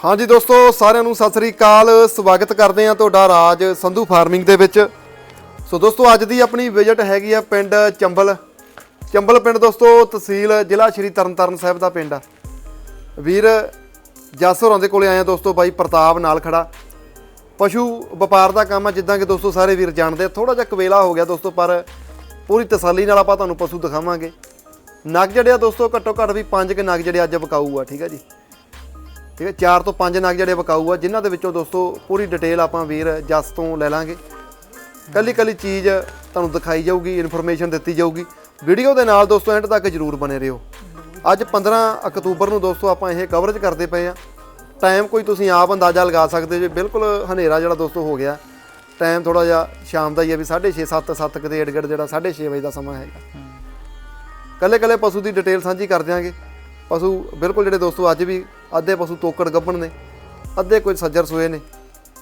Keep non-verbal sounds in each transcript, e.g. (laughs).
ਹਾਂਜੀ ਦੋਸਤੋ, ਸਾਰਿਆਂ ਨੂੰ ਸਤਿ ਸ੍ਰੀ ਅਕਾਲ। ਸਵਾਗਤ ਕਰਦੇ ਹਾਂ ਤੁਹਾਡਾ ਰਾਜ ਸੰਧੂ ਫਾਰਮਿੰਗ ਦੇ ਵਿੱਚ। ਸੋ ਦੋਸਤੋ, ਅੱਜ ਦੀ ਆਪਣੀ ਵਿਜ਼ਿਟ ਹੈਗੀ ਆ ਪਿੰਡ ਚੰਬਲ। ਚੰਬਲ ਪਿੰਡ ਦੋਸਤੋ, ਤਹਿਸੀਲ ਜ਼ਿਲ੍ਹਾ ਸ਼੍ਰੀ ਤਰਨਤਾਰਨ ਸਾਹਿਬ ਦਾ ਪਿੰਡ ਆ। ਵੀਰ ਜਸ ਹੋਰਾਂ ਦੇ ਕੋਲੇ ਆਏ ਆ ਦੋਸਤੋ, ਬਾਈ ਪ੍ਰਤਾਪ ਨਾਲ ਖੜਾ। ਪਸ਼ੂ ਵਪਾਰ ਦਾ ਕੰਮ ਆ, ਜਿੱਦਾਂ ਕਿ ਦੋਸਤੋ ਸਾਰੇ ਵੀਰ ਜਾਣਦੇ ਆ। ਥੋੜਾ ਜਿਹਾ ਕਵੇਲਾ ਹੋ ਗਿਆ ਦੋਸਤੋ, ਪਰ ਪੂਰੀ ਤਸੱਲੀ ਨਾਲ ਆਪਾਂ ਤੁਹਾਨੂੰ ਪਸ਼ੂ ਦਿਖਾਵਾਂਗੇ। ਨਗ ਜਿਹੜੇ ਆ ਦੋਸਤੋ, ਘੱਟੋ ਘੱਟ ਵੀ ਪੰਜ ਕੇ ਨਗ ਜਿਹੜੇ ਅੱਜ ਵਿਕਾਊ ਆ, ਠੀਕ ਆ ਜੀ। ਠੀਕ ਹੈ ਚਾਰ ਤੋਂ ਪੰਜ ਨਗ ਜਿਹੜੇ ਵਿਕਾਊ ਆ ਜਿਨ੍ਹਾਂ ਦੇ ਵਿੱਚੋਂ ਦੋਸਤੋ ਪੂਰੀ ਡਿਟੇਲ ਆਪਾਂ ਵੀਰ ਜਸ ਤੋਂ ਲੈ ਲਾਂਗੇ। ਕੱਲੀ ਕੱਲੀ ਚੀਜ਼ ਤੁਹਾਨੂੰ ਦਿਖਾਈ ਜਾਊਗੀ ਇਨਫੋਰਮੇਸ਼ਨ ਦਿੱਤੀ ਜਾਊਗੀ। ਵੀਡੀਓ ਦੇ ਨਾਲ ਦੋਸਤੋ ਐਂਡ ਤੱਕ ਜਰੂਰ ਬਨੇ ਰਹੋ। ਅੱਜ 15 ਅਕਤੂਬਰ ਨੂੰ ਦੋਸਤੋ ਆਪਾਂ ਇਹ ਕਵਰੇਜ ਕਰਦੇ ਪਏ ਆ। ਟਾਈਮ ਕੋਈ ਤੁਸੀਂ ਆਪ ਅੰਦਾਜ਼ਾ ਲਗਾ ਸਕਦੇ ਜੇ ਬਿਲਕੁਲ ਹਨੇਰਾ ਜਿਹੜਾ ਦੋਸਤੋ ਹੋ ਗਿਆ। ਟਾਈਮ ਥੋੜਾ ਜਿਹਾ ਸ਼ਾਮ ਦਾ ਹੀ ਆ ਵੀ 6:30 7 7 ਕਿਤੇ ਏਡਗੜ ਜਿਹੜਾ 6:30 ਵਜੇ ਦਾ ਸਮਾਂ ਹੈਗਾ। ਕੱਲੇ ਕੱਲੇ ਪਸ਼ੂ ਦੀ ਡਿਟੇਲ ਸਾਂਝੀ ਕਰ ਦਿਆਂਗੇ। ਪਸ਼ੂ ਬਿਲਕੁਲ ਜਿਹੜੇ ਦੋਸਤੋ ਅੱਜ ਵੀ ਅੱਧੇ ਪਸ਼ੂ ਤੋਕੜ ਗੱਭਣ ਨੇ, ਅੱਧੇ ਕੋਈ ਸੱਜਰ ਸੋਏ ਨੇ।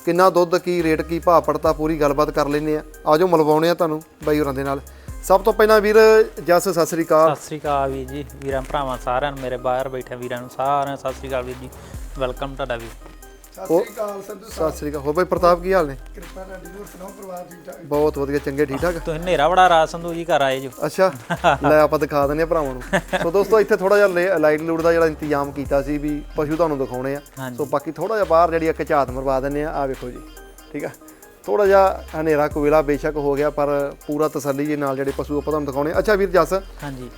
ਕਿੰਨਾ ਦੁੱਧ, ਕੀ ਰੇਟ, ਕੀ ਭਾਅ ਪੜਤਾ, ਪੂਰੀ ਗੱਲਬਾਤ ਕਰ ਲੈਨੇ ਆ ਆਜੋ ਮਿਲਵਾਉਣੇ ਆ ਤੁਹਾਨੂੰ ਬਾਈ ਹੋਰਾਂ ਦੇ ਨਾਲ। ਸਭ ਤੋਂ ਪਹਿਲਾਂ ਵੀਰ, ਜਸ, ਸਤਿ ਸ੍ਰੀ ਅਕਾਲ। ਸਤਿ ਸ੍ਰੀ ਅਕਾਲ ਵੀਰ ਜੀ। ਵੀਰਾਂ ਭਰਾਵਾਂ ਸਾਰਿਆਂ ਨੂੰ, ਮੇਰੇ ਬਾਹਰ ਬੈਠੇ ਵੀਰਾਂ ਨੂੰ ਸਾਰਿਆਂ ਨੂੰ ਸਤਿ ਸ੍ਰੀ ਅਕਾਲ ਵੀਰ ਜੀ। ਵੈਲਕਮ ਤੁਹਾਡਾ ਵੀ ਸਤਿ ਸ੍ਰੀ ਅਕਾਲ ਸੰਧੂ ਸਤਿ ਸ੍ਰੀ ਅਕਾਲ। ਹੋ ਬਾਈ ਪ੍ਰਤਾਪ ਕੀ ਹਾਲ ਨੇ? ਕਿਰਪਾ ਤੁਹਾਡੀ ਹੋਰ ਸੁਣਾਓ ਪਰਿਵਾਰ ਠੀਕ ਠਾਕ? ਬਹੁਤ ਵਧੀਆ ਚੰਗੇ ਠੀਕ ਠਾਕ? ਤੁਸੀਂ ਹਨੇਰਾ ਬੜਾ ਰਾਤ ਸੰਧੂ ਜੀ ਘਰ ਆਏ ਜੋ। ਅੱਛਾ ਲੈ ਆਪਾਂ ਦਿਖਾ ਦਿੰਦੇ ਆ ਭਰਾਵਾਂ ਨੂੰ। ਸੋ ਦੋਸਤੋ ਇੱਥੇ ਥੋੜਾ ਜਿਹਾ ਲਾਈਟ ਲੂਟ ਦਾ ਜਿਹੜਾ ਇੰਤਜ਼ਾਮ ਕੀਤਾ ਸੀ ਵੀ ਪਸ਼ੂ ਤੁਹਾਨੂੰ ਦਿਖਾਉਣੇ ਆ। ਸੋ ਬਾਕੀ ਥੋੜਾ ਜਿਹਾ ਬਾਹਰ ਜਿਹੜੀ ਇੱਕ ਝਾਤ ਮਰਵਾ ਦਿੰਦੇ ਆ ਆ ਵੇਖੋ ਜੀ ਠੀਕ ਆ? ਥੋੜਾ ਜਿਹਾ ਹਨੇਰਾ ਕੋਇਲਾ ਬੇਸ਼ੱਕ ਹੋ ਗਿਆ ਪਰ ਪੂਰਾ ਤਸੱਲੀ ਦੇ ਨਾਲ ਜਿਹੜੇ ਪਸ਼ੂ ਆਪਾਂ ਤੁਹਾਨੂੰ ਦਿਖਾਉਣੇ ਆ। ਅੱਛਾ ਵੀਰ ਜੱਸ ਹਾਂਜੀ।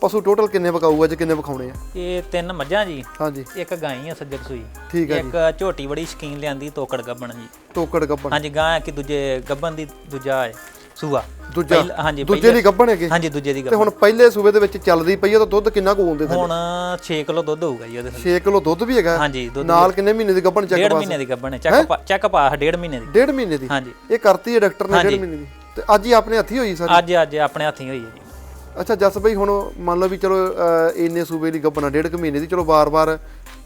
ਪਸ਼ੂ ਟੋਟਲ ਕਿੰਨੇ ਵਿਕਾਊ ਅੱਜ ਕਿੰਨੇ ਵਿਖਾਉਣੇ ਆ? ਇਹ ਤਿੰਨ ਮੱਝਾਂ ਜੀ। ਹਾਂਜੀ। ਇੱਕ ਗਾਈ ਆ ਸੱਜਰ ਸੂਈ। ਠੀਕ ਹੈ ਜੀ। ਇੱਕ ਝੋਟੀ ਬੜੀ ਸ਼ਕੀਨ ਲਿਆਂਦੀ ਤੋਕੜ ਗੱਬਣ ਜੀ। ਟੋਕੜ ਗੱਬਣ। ਹਾਂਜੀ ਗਾਂ ਕਿ ਦੂਜੇ ਗੱਬਣ ਦੀ ਦੂਜਾ ਹੈ ਸੂਆ। ਦੂਜਾ? ਪਹਿਲ- ਹਾਂਜੀ ਦੂਜੇ ਪਹਿਲੇ- ਦੀ ਗੱਬਣ ਹੈਗੇ? ਹਾਂਜੀ ਦੂਜੇ ਦੀ ਤੇ ਗੱਬਣ। ਹੁਣ ਪਹਿਲੇ ਸੂਬੇ ਦੇ ਵਿੱਚ ਚੱਲਦੀ ਪਈ ਆ ਤਾਂ ਦੁੱਧ ਕਿੰਨਾ ਕੁ ਆਉਂਦੇ ਹੁਣ 6 ਕਿਲੋ ਦੁੱਧ ਹੋਊਗਾ ਜੀ ਉਹਦੇ ਥੱਲੇ। 6 ਕਿਲੋ ਦੁੱਧ ਵੀ ਹੈਗਾ? ਹਾਂਜੀ ਦੁੱਧ ਨਾਲ ਕਿੰਨੇ ਮਹੀਨੇ ਦੀ ਗੱਬਣ ਚੈੱਕ ਡੇਢ ਮਹੀਨੇ ਦੀ ਗੱਬਣ ਹੈ ਚੈੱਕ ਪਾ ਚੈੱਕ ਪਾ ਡੇਢ ਮਹੀਨੇ ਦੀ। ਡੇਢ ਮਹੀਨੇ ਦੀ? ਹਾਂਜੀ। ਇਹ ਕਰਤੀ ਹੈ ਡਾਕਟਰ ਨੇ ਡੇਢ ਮਹੀਨੇ ਦੀ। ਤੇ ਅੱਜ ਹੀ ਆਪਣੇ ਹੱਥੀ ਹੋਈ ਸਾਰੀ? ਅੱਜ ਅੱਜ ਆਪਣੇ ਹੱਥੀਂ ਹੋਈ ਹੈ ਜੀ। ਅੱਛਾ ਜਸ ਬਈ ਹੁਣ ਮੰਨ ਲਓ ਵੀ ਚਲੋ ਇੰਨੇ ਸੂਬੇ ਦੀ ਗੱਬਣਾ ਡੇਢ ਕੁ ਮਹੀਨੇ ਦੀ ਚਲੋ ਵਾਰ-ਵਾਰ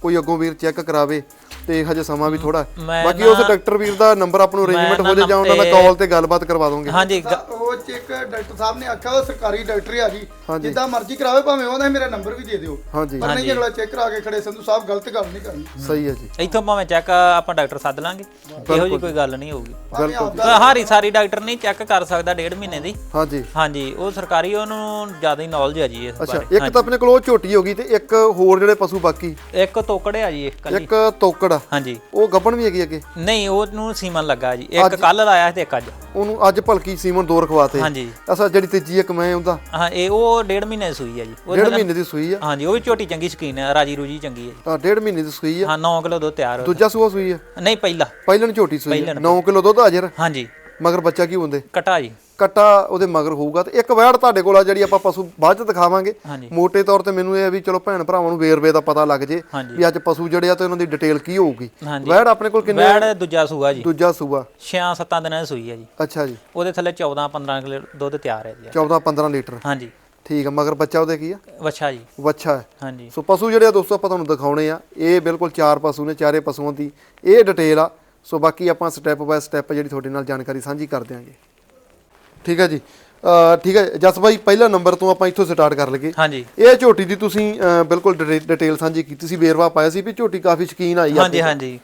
ਕੋਈ ਅੱਗੋਂ ਵੀਰ ਚੈੱਕ ਕਰਾਵੇ ਤੇ ਹਜੇ ਸਮਾਂ ਵੀ ਥੋੜਾ ਬਾਕੀ ਉਸ ਡਾਕਟਰ ਵੀਰ ਦਾ ਨੰਬਰ ਆਪ ਨੂੰ ਅਰੇਂਜਮੈਂਟ ਹੋ ਜਾਏ ਜਾਂ ਉਹਨਾਂ ਨਾਲ ਕਾਲ ਤੇ ਗੱਲਬਾਤ ਕਰਵਾ ਦੋਗੇ। ਹਾਂਜੀ ਗ- ਉਹ ਚ ਇੱਕ ਡਾਕਟਰ ਸਾਹਿਬ ਨੇ ਆਖਿਆ ਉਹ ਸਰਕਾਰੀ ਡਾਕਟਰ ਆ ਜੀ। ਹਾਂਜੀ। ਜਿੱਦਾਂ ਮਰਜ਼ੀ ਕਰਾਵੇ ਭਾਵੇਂ ਉਹਦਾ ਮੇਰਾ ਨੰਬਰ ਵੀ ਦੇ ਦਿਓ। ਹਾਂਜੀ। ਪਰ ਨਹੀਂ ਅਗਲਾ ਚੈੱਕ ਕਰਾ ਕੇ ਖੜੇ ਸੰਧੂ ਸਾਹਿਬ ਗਲਤ ਗੱਲ ਨਹੀਂ ਕਰਨੀ। ਸਹੀ ਹੈ ਜੀ। ਇੱਥੋਂ ਭਾਵੇਂ ਚੈੱਕ ਆਪਾਂ ਡਾਕਟਰ ਸੱਦ ਲਾਂਗੇ। ਇਹੋ ਜੀ ਕੋਈ ਗੱਲ ਨਹੀਂ ਹੋਊਗੀ। ਭਾਵੇਂ ਆਪਦਾ ਤਾਂ ਹਾਰੀ ਸਾਰੀ ਡਾਕਟਰ ਨਹੀਂ ਚੈੱਕ ਕਰ ਸਕਦਾ ਡੇਢ ਮਹੀਨੇ ਦੀ। ਹਾਂਜੀ। ਹਾਂਜੀ ਉਹ ਸਰਕਾਰੀ ਉਹਨੂੰ ਜ਼ਿਆਦਾ ਹੀ ਨੌਲੇਜ ਹੈ ਜੀ ਇਸ ਅੱਛਾ ਬਾਰੇ। ਇੱਕ ਤਾਂ ਆਪਣੇ ਕੋਲ ਉਹ ਝੋਟੀ ਹੋ ਗਈ ਤੇ ਇੱਕ ਹੋਰ ਜਿਹੜੇ ਪਸ਼ੂ ਬਾਕੀ। ਇੱਕ ਤੋਕੜ ਆ ਜੀ ਇੱਕ ਕੱਲੀ। ਇੱਕ ਤੋਕੜ। ਆ, ਹਾਂਜੀ। ਉਹ ਗੱਬਣ ਵੀ ਹੈਗੀ ਅੱਗੇ? ਨਹੀਂ ਉਹਨੂੰ ਸੀਮਨ ਲੱਗਾ ਜੀ। ਇੱਕ ਕੱਲ ਲਾਇਆ ਤੇ ਇੱਕ ਅੱਜ। ਉਹਨੂੰ ਅੱਜ ਭਲਕੀ ਸੀਮਨ ਦੋ ਰਖਵਾਤੇ ਹਾਂਜੀ। ਅੱਛਾ ਜਿਹੜੀ ਤੀਜੀ ਇੱਕ ਮੈਂ ਉਹਦਾ ਹਾਂ ਇਹ ਉਹ ਡੇਢ ਮਹੀਨੇ ਦੀ ਸੂਈ ਹੈ ਜੀ। ਉਹ ਡੇਢ ਮਹੀਨੇ ਦੀ ਸੂਈ ਆ? ਹਾਂਜੀ ਉਹ ਵੀ ਝੋਟੀ ਚੰਗੀ ਸ਼ਕੀਨ ਹੈ ਰਾਜੀ ਰੂਜੀ ਚੰਗੀ ਹੈ ਜੀ। ਆ ਡੇਢ ਮਹੀਨੇ ਦੀ ਸੂਈ ਆ? ਹਾਂ 9 ਕਿਲੋ ਦੁੱਧ ਤਿਆਰ ਹੋ ਦੂਜਾ ਸੂਆ ਸੂਈ ਆ? ਨਹੀਂ ਪਹਿਲਾ। ਪਹਿਲਣ ਝੋਟੀ ਸੂਈ ਆ? 9 ਕਿਲੋ ਦੁੱਧ ਹਾਜ਼ਰ ਹਾਂਜੀ। ਮਗਰ ਬੱਚਾ ਕੀ ਹੁੰਦੇ ਕਟਾ ਜੀ। ਕੱਟਾ ਉਹਦੇ ਮਗਰ ਹੋਊਗਾ ਤੇ ਇੱਕ ਵੈੜ ਤੁਹਾਡੇ ਕੋਲ ਆ ਜਿਹੜੀ ਆਪਾਂ ਪਸ਼ੂ ਬਾਅਦ ਚ ਦਿਖਾਵਾਂਗੇ। ਮੋٹے ਤੌਰ ਤੇ ਮੈਨੂੰ ਇਹ ਆ ਵੀ ਚਲੋ ਭੈਣ ਭਰਾਵਾਂ ਨੂੰ ਵੇਰਵੇ ਦਾ ਪਤਾ ਲੱਗ ਜੇ ਵੀ ਅੱਜ ਪਸ਼ੂ ਜਿਹੜੇ ਆ ਤੇ ਉਹਨਾਂ ਦੀ ਡਿਟੇਲ ਕੀ ਹੋਊਗੀ। ਵੈੜ ਆਪਣੇ ਕੋਲ ਕਿੰਨੇ ਬੈੜ ਦੂਜਾ ਸੂਆ ਜੀ। ਦੂਜਾ ਸੂਆ। 6-7 ਦਿਨਾਂ ਦੀ ਸੂਈ ਹੈ ਜੀ। ਅੱਛਾ ਜੀ। ਉਹਦੇ ਥੱਲੇ 14-15 ਕਿਲੋ ਦੁੱਧ ਤਿਆਰ ਹੈ ਜੀ। 14 15 ਲੀਟਰ। ਹਾਂਜੀ। ਠੀਕ ਆ ਮਗਰ ਬੱਚਾ ਉਹਦੇ ਕੀ ਆ? ਵੱਛਾ ਜੀ। ਵੱਛਾ ਹੈ। ਹਾਂਜੀ। ਸੋ ਪਸ਼ੂ ਜਿਹੜੇ ਆ ਦੋਸਤੋ ਆਪਾਂ ਤੁਹਾਨੂੰ ਦਿਖਾਉਣੇ ਆ ਇਹ ਬਿਲਕੁਲ ਚਾਰ ਪਸ਼ੂ ਨੇ ਚਾਰੇ ਪਸ਼ੂਆਂ ਦੀ ਇਹ ਡਿਟੇਲ ਆ। ਸੋ ਬਾਕੀ ਆਪਾਂ ਸਟੈਪ ਬਾਏ ਸਟੈਪ ਜਿਹੜੀ ਤੁਹਾਡੇ ਨਾਲ ਜਾਣਕਾਰੀ ਸਾਂਝੀ ਕਰ ਦਿਆਂਗੇ। ਠੀਕ ਹੈ ਜੀ। ਠੀਕ ਹੈ ਜਸ ਬਾਈ ਪਹਿਲਾ ਨੰਬਰ ਤੋਂ ਆਪਾਂ ਇੱਥੋਂ ਸਟਾਰਟ ਕਰ ਲਈਏ। ਹਾਂਜੀ। ਇਹ ਝੋਟੀ ਦੀ ਤੁਸੀਂ ਬਿਲਕੁਲ ਡਿਟੇ- ਡਿਟੇਲ ਸਾਂਝੀ ਕੀਤੀ ਸੀ ਵੇਰਵਾ ਪਾਇਆ ਸੀ ਵੀ ਝੋਟੀ ਕਾਫੀ ਸ਼ਕੀਨ ਆਈ ਆ ਹਾਂਜੀ ਹਾਂਜੀ।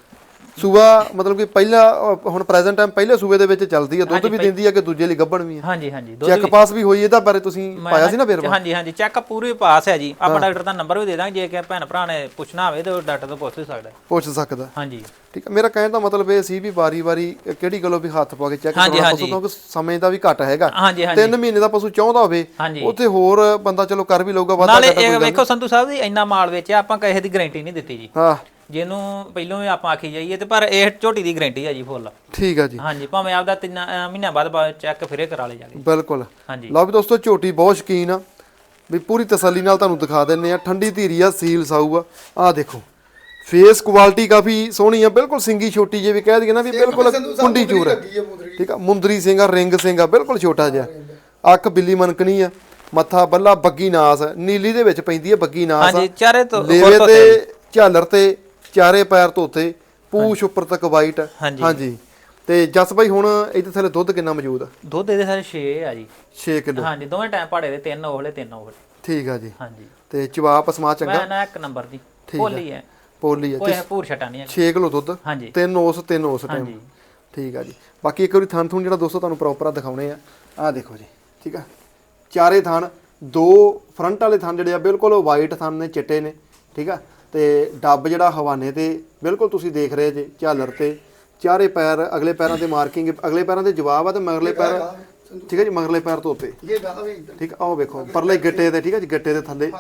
ਸੂਆ ਮਤਲਬ ਕਿ ਪਹਿਲਾ ਅਹ, ਹੁਣ ਪ੍ਰੈਜ਼ੈਂਟ ਟਾਈਮ ਪਹਿਲੇ ਸੂਬੇ ਦੇ ਵਿੱਚ ਚੱਲਦੀ ਆ ਦੁੱਧ ਵੀ ਦਿੰਦੀ ਆ ਕਿ ਦੂਜੇ ਲਈ ਗੱਭਣ ਵੀ ਆ। ਹਾਂਜੀ ਹਾਂਜੀ ਦੁੱਧ ਚੈੱਕ ਪਾਸ ਵੀ ਹੋਈ ਇਹਦਾ ਬਾਰੇ ਤੁਸੀਂ ਪਾਇਆ ਸੀ ਨਾ ਵੇਰਵਾ ਹਾਂਜੀ ਹਾਂਜੀ ਚੈੱਕ ਪੂਰੀ ਪਾਸ ਹੈ ਜੀ। ਆਪਾਂ ਡਾਕਟਰ ਦਾ ਨੰਬਰ ਵੀ ਦੇ ਦਾਂਗੇ ਜੇ ਕਿ ਭੈਣ ਭਰਾ ਨੇ ਪੁੱਛਣਾ ਹੋਵੇ ਤਾਂ ਉਹ ਡਾਕਟਰ ਤੋਂ ਪੁੱਛ ਵੀ ਸਕਦਾ। ਹੈ। ਪੁੱਛ ਸਕਦਾ। ਹਾਂਜੀ। ਠੀਕ ਹੈ ਮੇਰਾ ਕਹਿਣ ਦਾ ਮਤਲਬ ਇਹ ਸੀ ਵੀ ਵਾਰੀ-ਵਾਰੀ ਕਿਹੜੀ ਗੱਲੋਂ ਵੀ ਹੱਥ ਪਾ ਕੇ ਚੈੱਕ ਹਾਂਜੀ, ਕਰਨਾ ਹਾਂਜੀ। ਪਸ਼ੂ ਕਿਉਂਕਿ ਸਮੇਂ ਦਾ ਵੀ ਘੱਟ ਹੈਗਾ। ਹਾਂਜੀ ਹਾਂਜੀ। ਤਿੰਨ ਮਹੀਨੇ ਦਾ ਪਸ਼ੂ ਚਾਹੁੰਦਾ ਹੋਵੇ ਹਾਂਜੀ। ਉੱਥੇ ਹੋਰ ਬੰਦਾ ਚਲੋ ਕਰ ਵੀ ਲਊਗਾ ਵਾਧਾ ਨਾਲੇ ਇਹ ਵੇਖੋ ਸੰਧੂ ਸਾਹਿਬ ਜੀ ਇੰਨਾ ਮਾਲ ਵੇਚਿਆ ਆਪਾਂ ਕਿਸੇ ਦੀ ਗਾਰੰਟੀ ਨਹੀਂ ਦਿੱਤੀ ਜੀ। ਹਾਂ। ਜਿਹਨੂੰ ਪਹਿਲੋਂ ਵੀ ਆਪਾਂ ਆਖੀ ਜਾਈਏ ਤੇ ਪਰ ਇਹ ਝੋਟੀ ਦੀ ਗਾਰੰਟੀ ਹੈ ਜੀ ਫੁੱਲ। ਠੀਕ ਆ ਜੀ। ਹਾਂਜੀ ਭਾਵੇਂ ਆਪਦਾ ਤਿੰਨ ਅਹ ਮਹੀਨਿਆਂ ਬਾਅਦ ਚੈੱਕ ਫਿਰੇ ਕਰਾ ਲੇ ਜਾਗੇ ਬਿਲਕੁਲ। ਹਾਂਜੀ। ਲਓ ਵੀ ਦੋਸਤੋ ਝੋਟੀ ਬਹੁਤ ਸ਼ਕੀਨ ਆ। ਵੀ ਪੂਰੀ ਤਸੱਲੀ ਨਾਲ ਤੁਹਾਨੂੰ ਦਿਖਾ ਦਿੰਨੇ ਆ। ਠੰਡੀ ਧੀਰੀ ਆ ਸੀਲ ਸਾਊ ਆ। ਆਹ ਦੇਖੋ ਫੇਸ ਕੁਆਲਿਟੀ ਕਾਫੀ ਸੋਹਣੀ ਆ। ਬਿਲਕੁਲ ਸਿੰਗੀ ਛੋਟੀ ਜੇ ਵੀ ਕਹਿ ਦਈਏ ਨਾ ਵੀ ਬਿਲਕੁਲ ਕੁੰਡੀ ਚੂਰ ਆ। ਠੀਕ ਆ ਮੁੰਦਰੀ ਸਿੰਘ ਆ ਰਿੰਗ ਸਿੰਘ ਆ ਬਿਲਕੁਲ ਛੋਟਾ ਜਿਹਾ। ਅੱਖ ਬਿੱਲੀ ਮਨਕਣੀ ਆ। ਮੱਥਾ ਬੱਲਾ ਬੱਗੀ ਨਾਸ ਨੀਲੀ ਦੇ ਵਿੱਚ ਪੈਂਦੀ ਆ ਬੱਗੀ ਨਾਸ ਆ। ਹਾਂਜੀ ਚਾਰੇ ਤੋਂ ਲੇਵੇ ਤੇ ਝਾਲਰ ਤੇ ਚਾਰੇ ਪੈਰ ਧੋਤੇ ਪੂਛ ਉੱਪਰ ਤੱਕ ਵਾਈਟ ਹਾਂਜੀ। ਹਾਂਜੀ। ਤੇ ਜਸ ਬਾਈ ਹੁਣ ਇਹਦੇ ਥੱਲੇ ਦੁੱਧ ਕਿੰਨਾ ਮੌਜੂਦ ਆ? ਦੁੱਧ ਇਹਦੇ ਸਾਰੇ 6 ਆ ਜੀ। 6 ਕਿਲੋ। ਹਾਂਜੀ ਦੋਵੇਂ ਟਾਈਮ ਪਾੜੇ ਦੇ ਤਿੰਨ ਓਹਲੇ ਤਿੰਨ ਓਹਲੇ ਠੀਕ ਆ ਜੀ। ਹਾਂਜੀ। ਤੇ ਚਵਾਪ ਸਮਾ ਚੰਗਾ? ਮੈਂ ਨਾ ਇੱਕ ਨੰਬਰ ਦੀ। ਭੋਲੀ ਹੈ ਪੋਲੀ ਆ। ਕੋਈ ਭੂਰ ਛਟਾ ਨਹੀਂ ਹੈ 6 ਕਿਲੋ ਦੁੱਧ? ਹਾਂਜੀ। ਤਿੰਨ ਉਸ ਤਿੰਨ ਉਸ ਟਾਈਮ ਹਾਂਜੀ। ਠੀਕ ਆ ਜੀ। ਬਾਕੀ ਇੱਕ ਵਾਰੀ ਥਣ ਥੁਣ ਜਿਹੜਾ ਦੋਸਤੋ ਤੁਹਾਨੂੰ ਪ੍ਰੋਪਰ ਆ ਦਿਖਾਉਣੇ ਆ ਆਹ ਦੇਖੋ ਜੀ। ਠੀਕ ਆ? ਚਾਰੇ ਥਣ ਦੋ ਫਰੰਟ ਵਾਲੇ ਥਣ ਜਿਹੜੇ ਆ ਬਿਲਕੁਲ ਵਾਈਟ ਥਣ ਨੇ ਚਿੱਟੇ ਨੇ। ਠੀਕ ਆ? ਤੇ ਡੱਬ ਜਿਹੜਾ ਹਵਾਨੇ ਤੇ ਬਿਲਕੁਲ ਤੁਸੀਂ ਦੇਖ ਰਹੇ ਜੇ ਝਾਲਰ ਤੇ। ਚਾਰੇ ਪੈਰ ਅਗਲੇ ਪੈਰਾਂ ਤੇ ਮਾਰਕਿੰਗ ਅਗਲੇ ਪੈਰਾਂ ਤੇ ਜਵਾਬ ਆ ਤੇ ਮਗਰਲੇ ਪੈਰ ਠੀਕ ਆ ਜੀ ਮਗਰਲੇ ਪੈਰ ਇਹ ਗਾਹ ਵੀ ਇੱਧਰ। ਠੀਕ ਆ ਆਹ ਵੇਖੋ ਪਰਲੇ ਗਿੱਟੇ ਤੇ ਠੀਕ ਆ ਜੀ ਗਿੱਟੇ ਦੇ ਥੱਲੇ।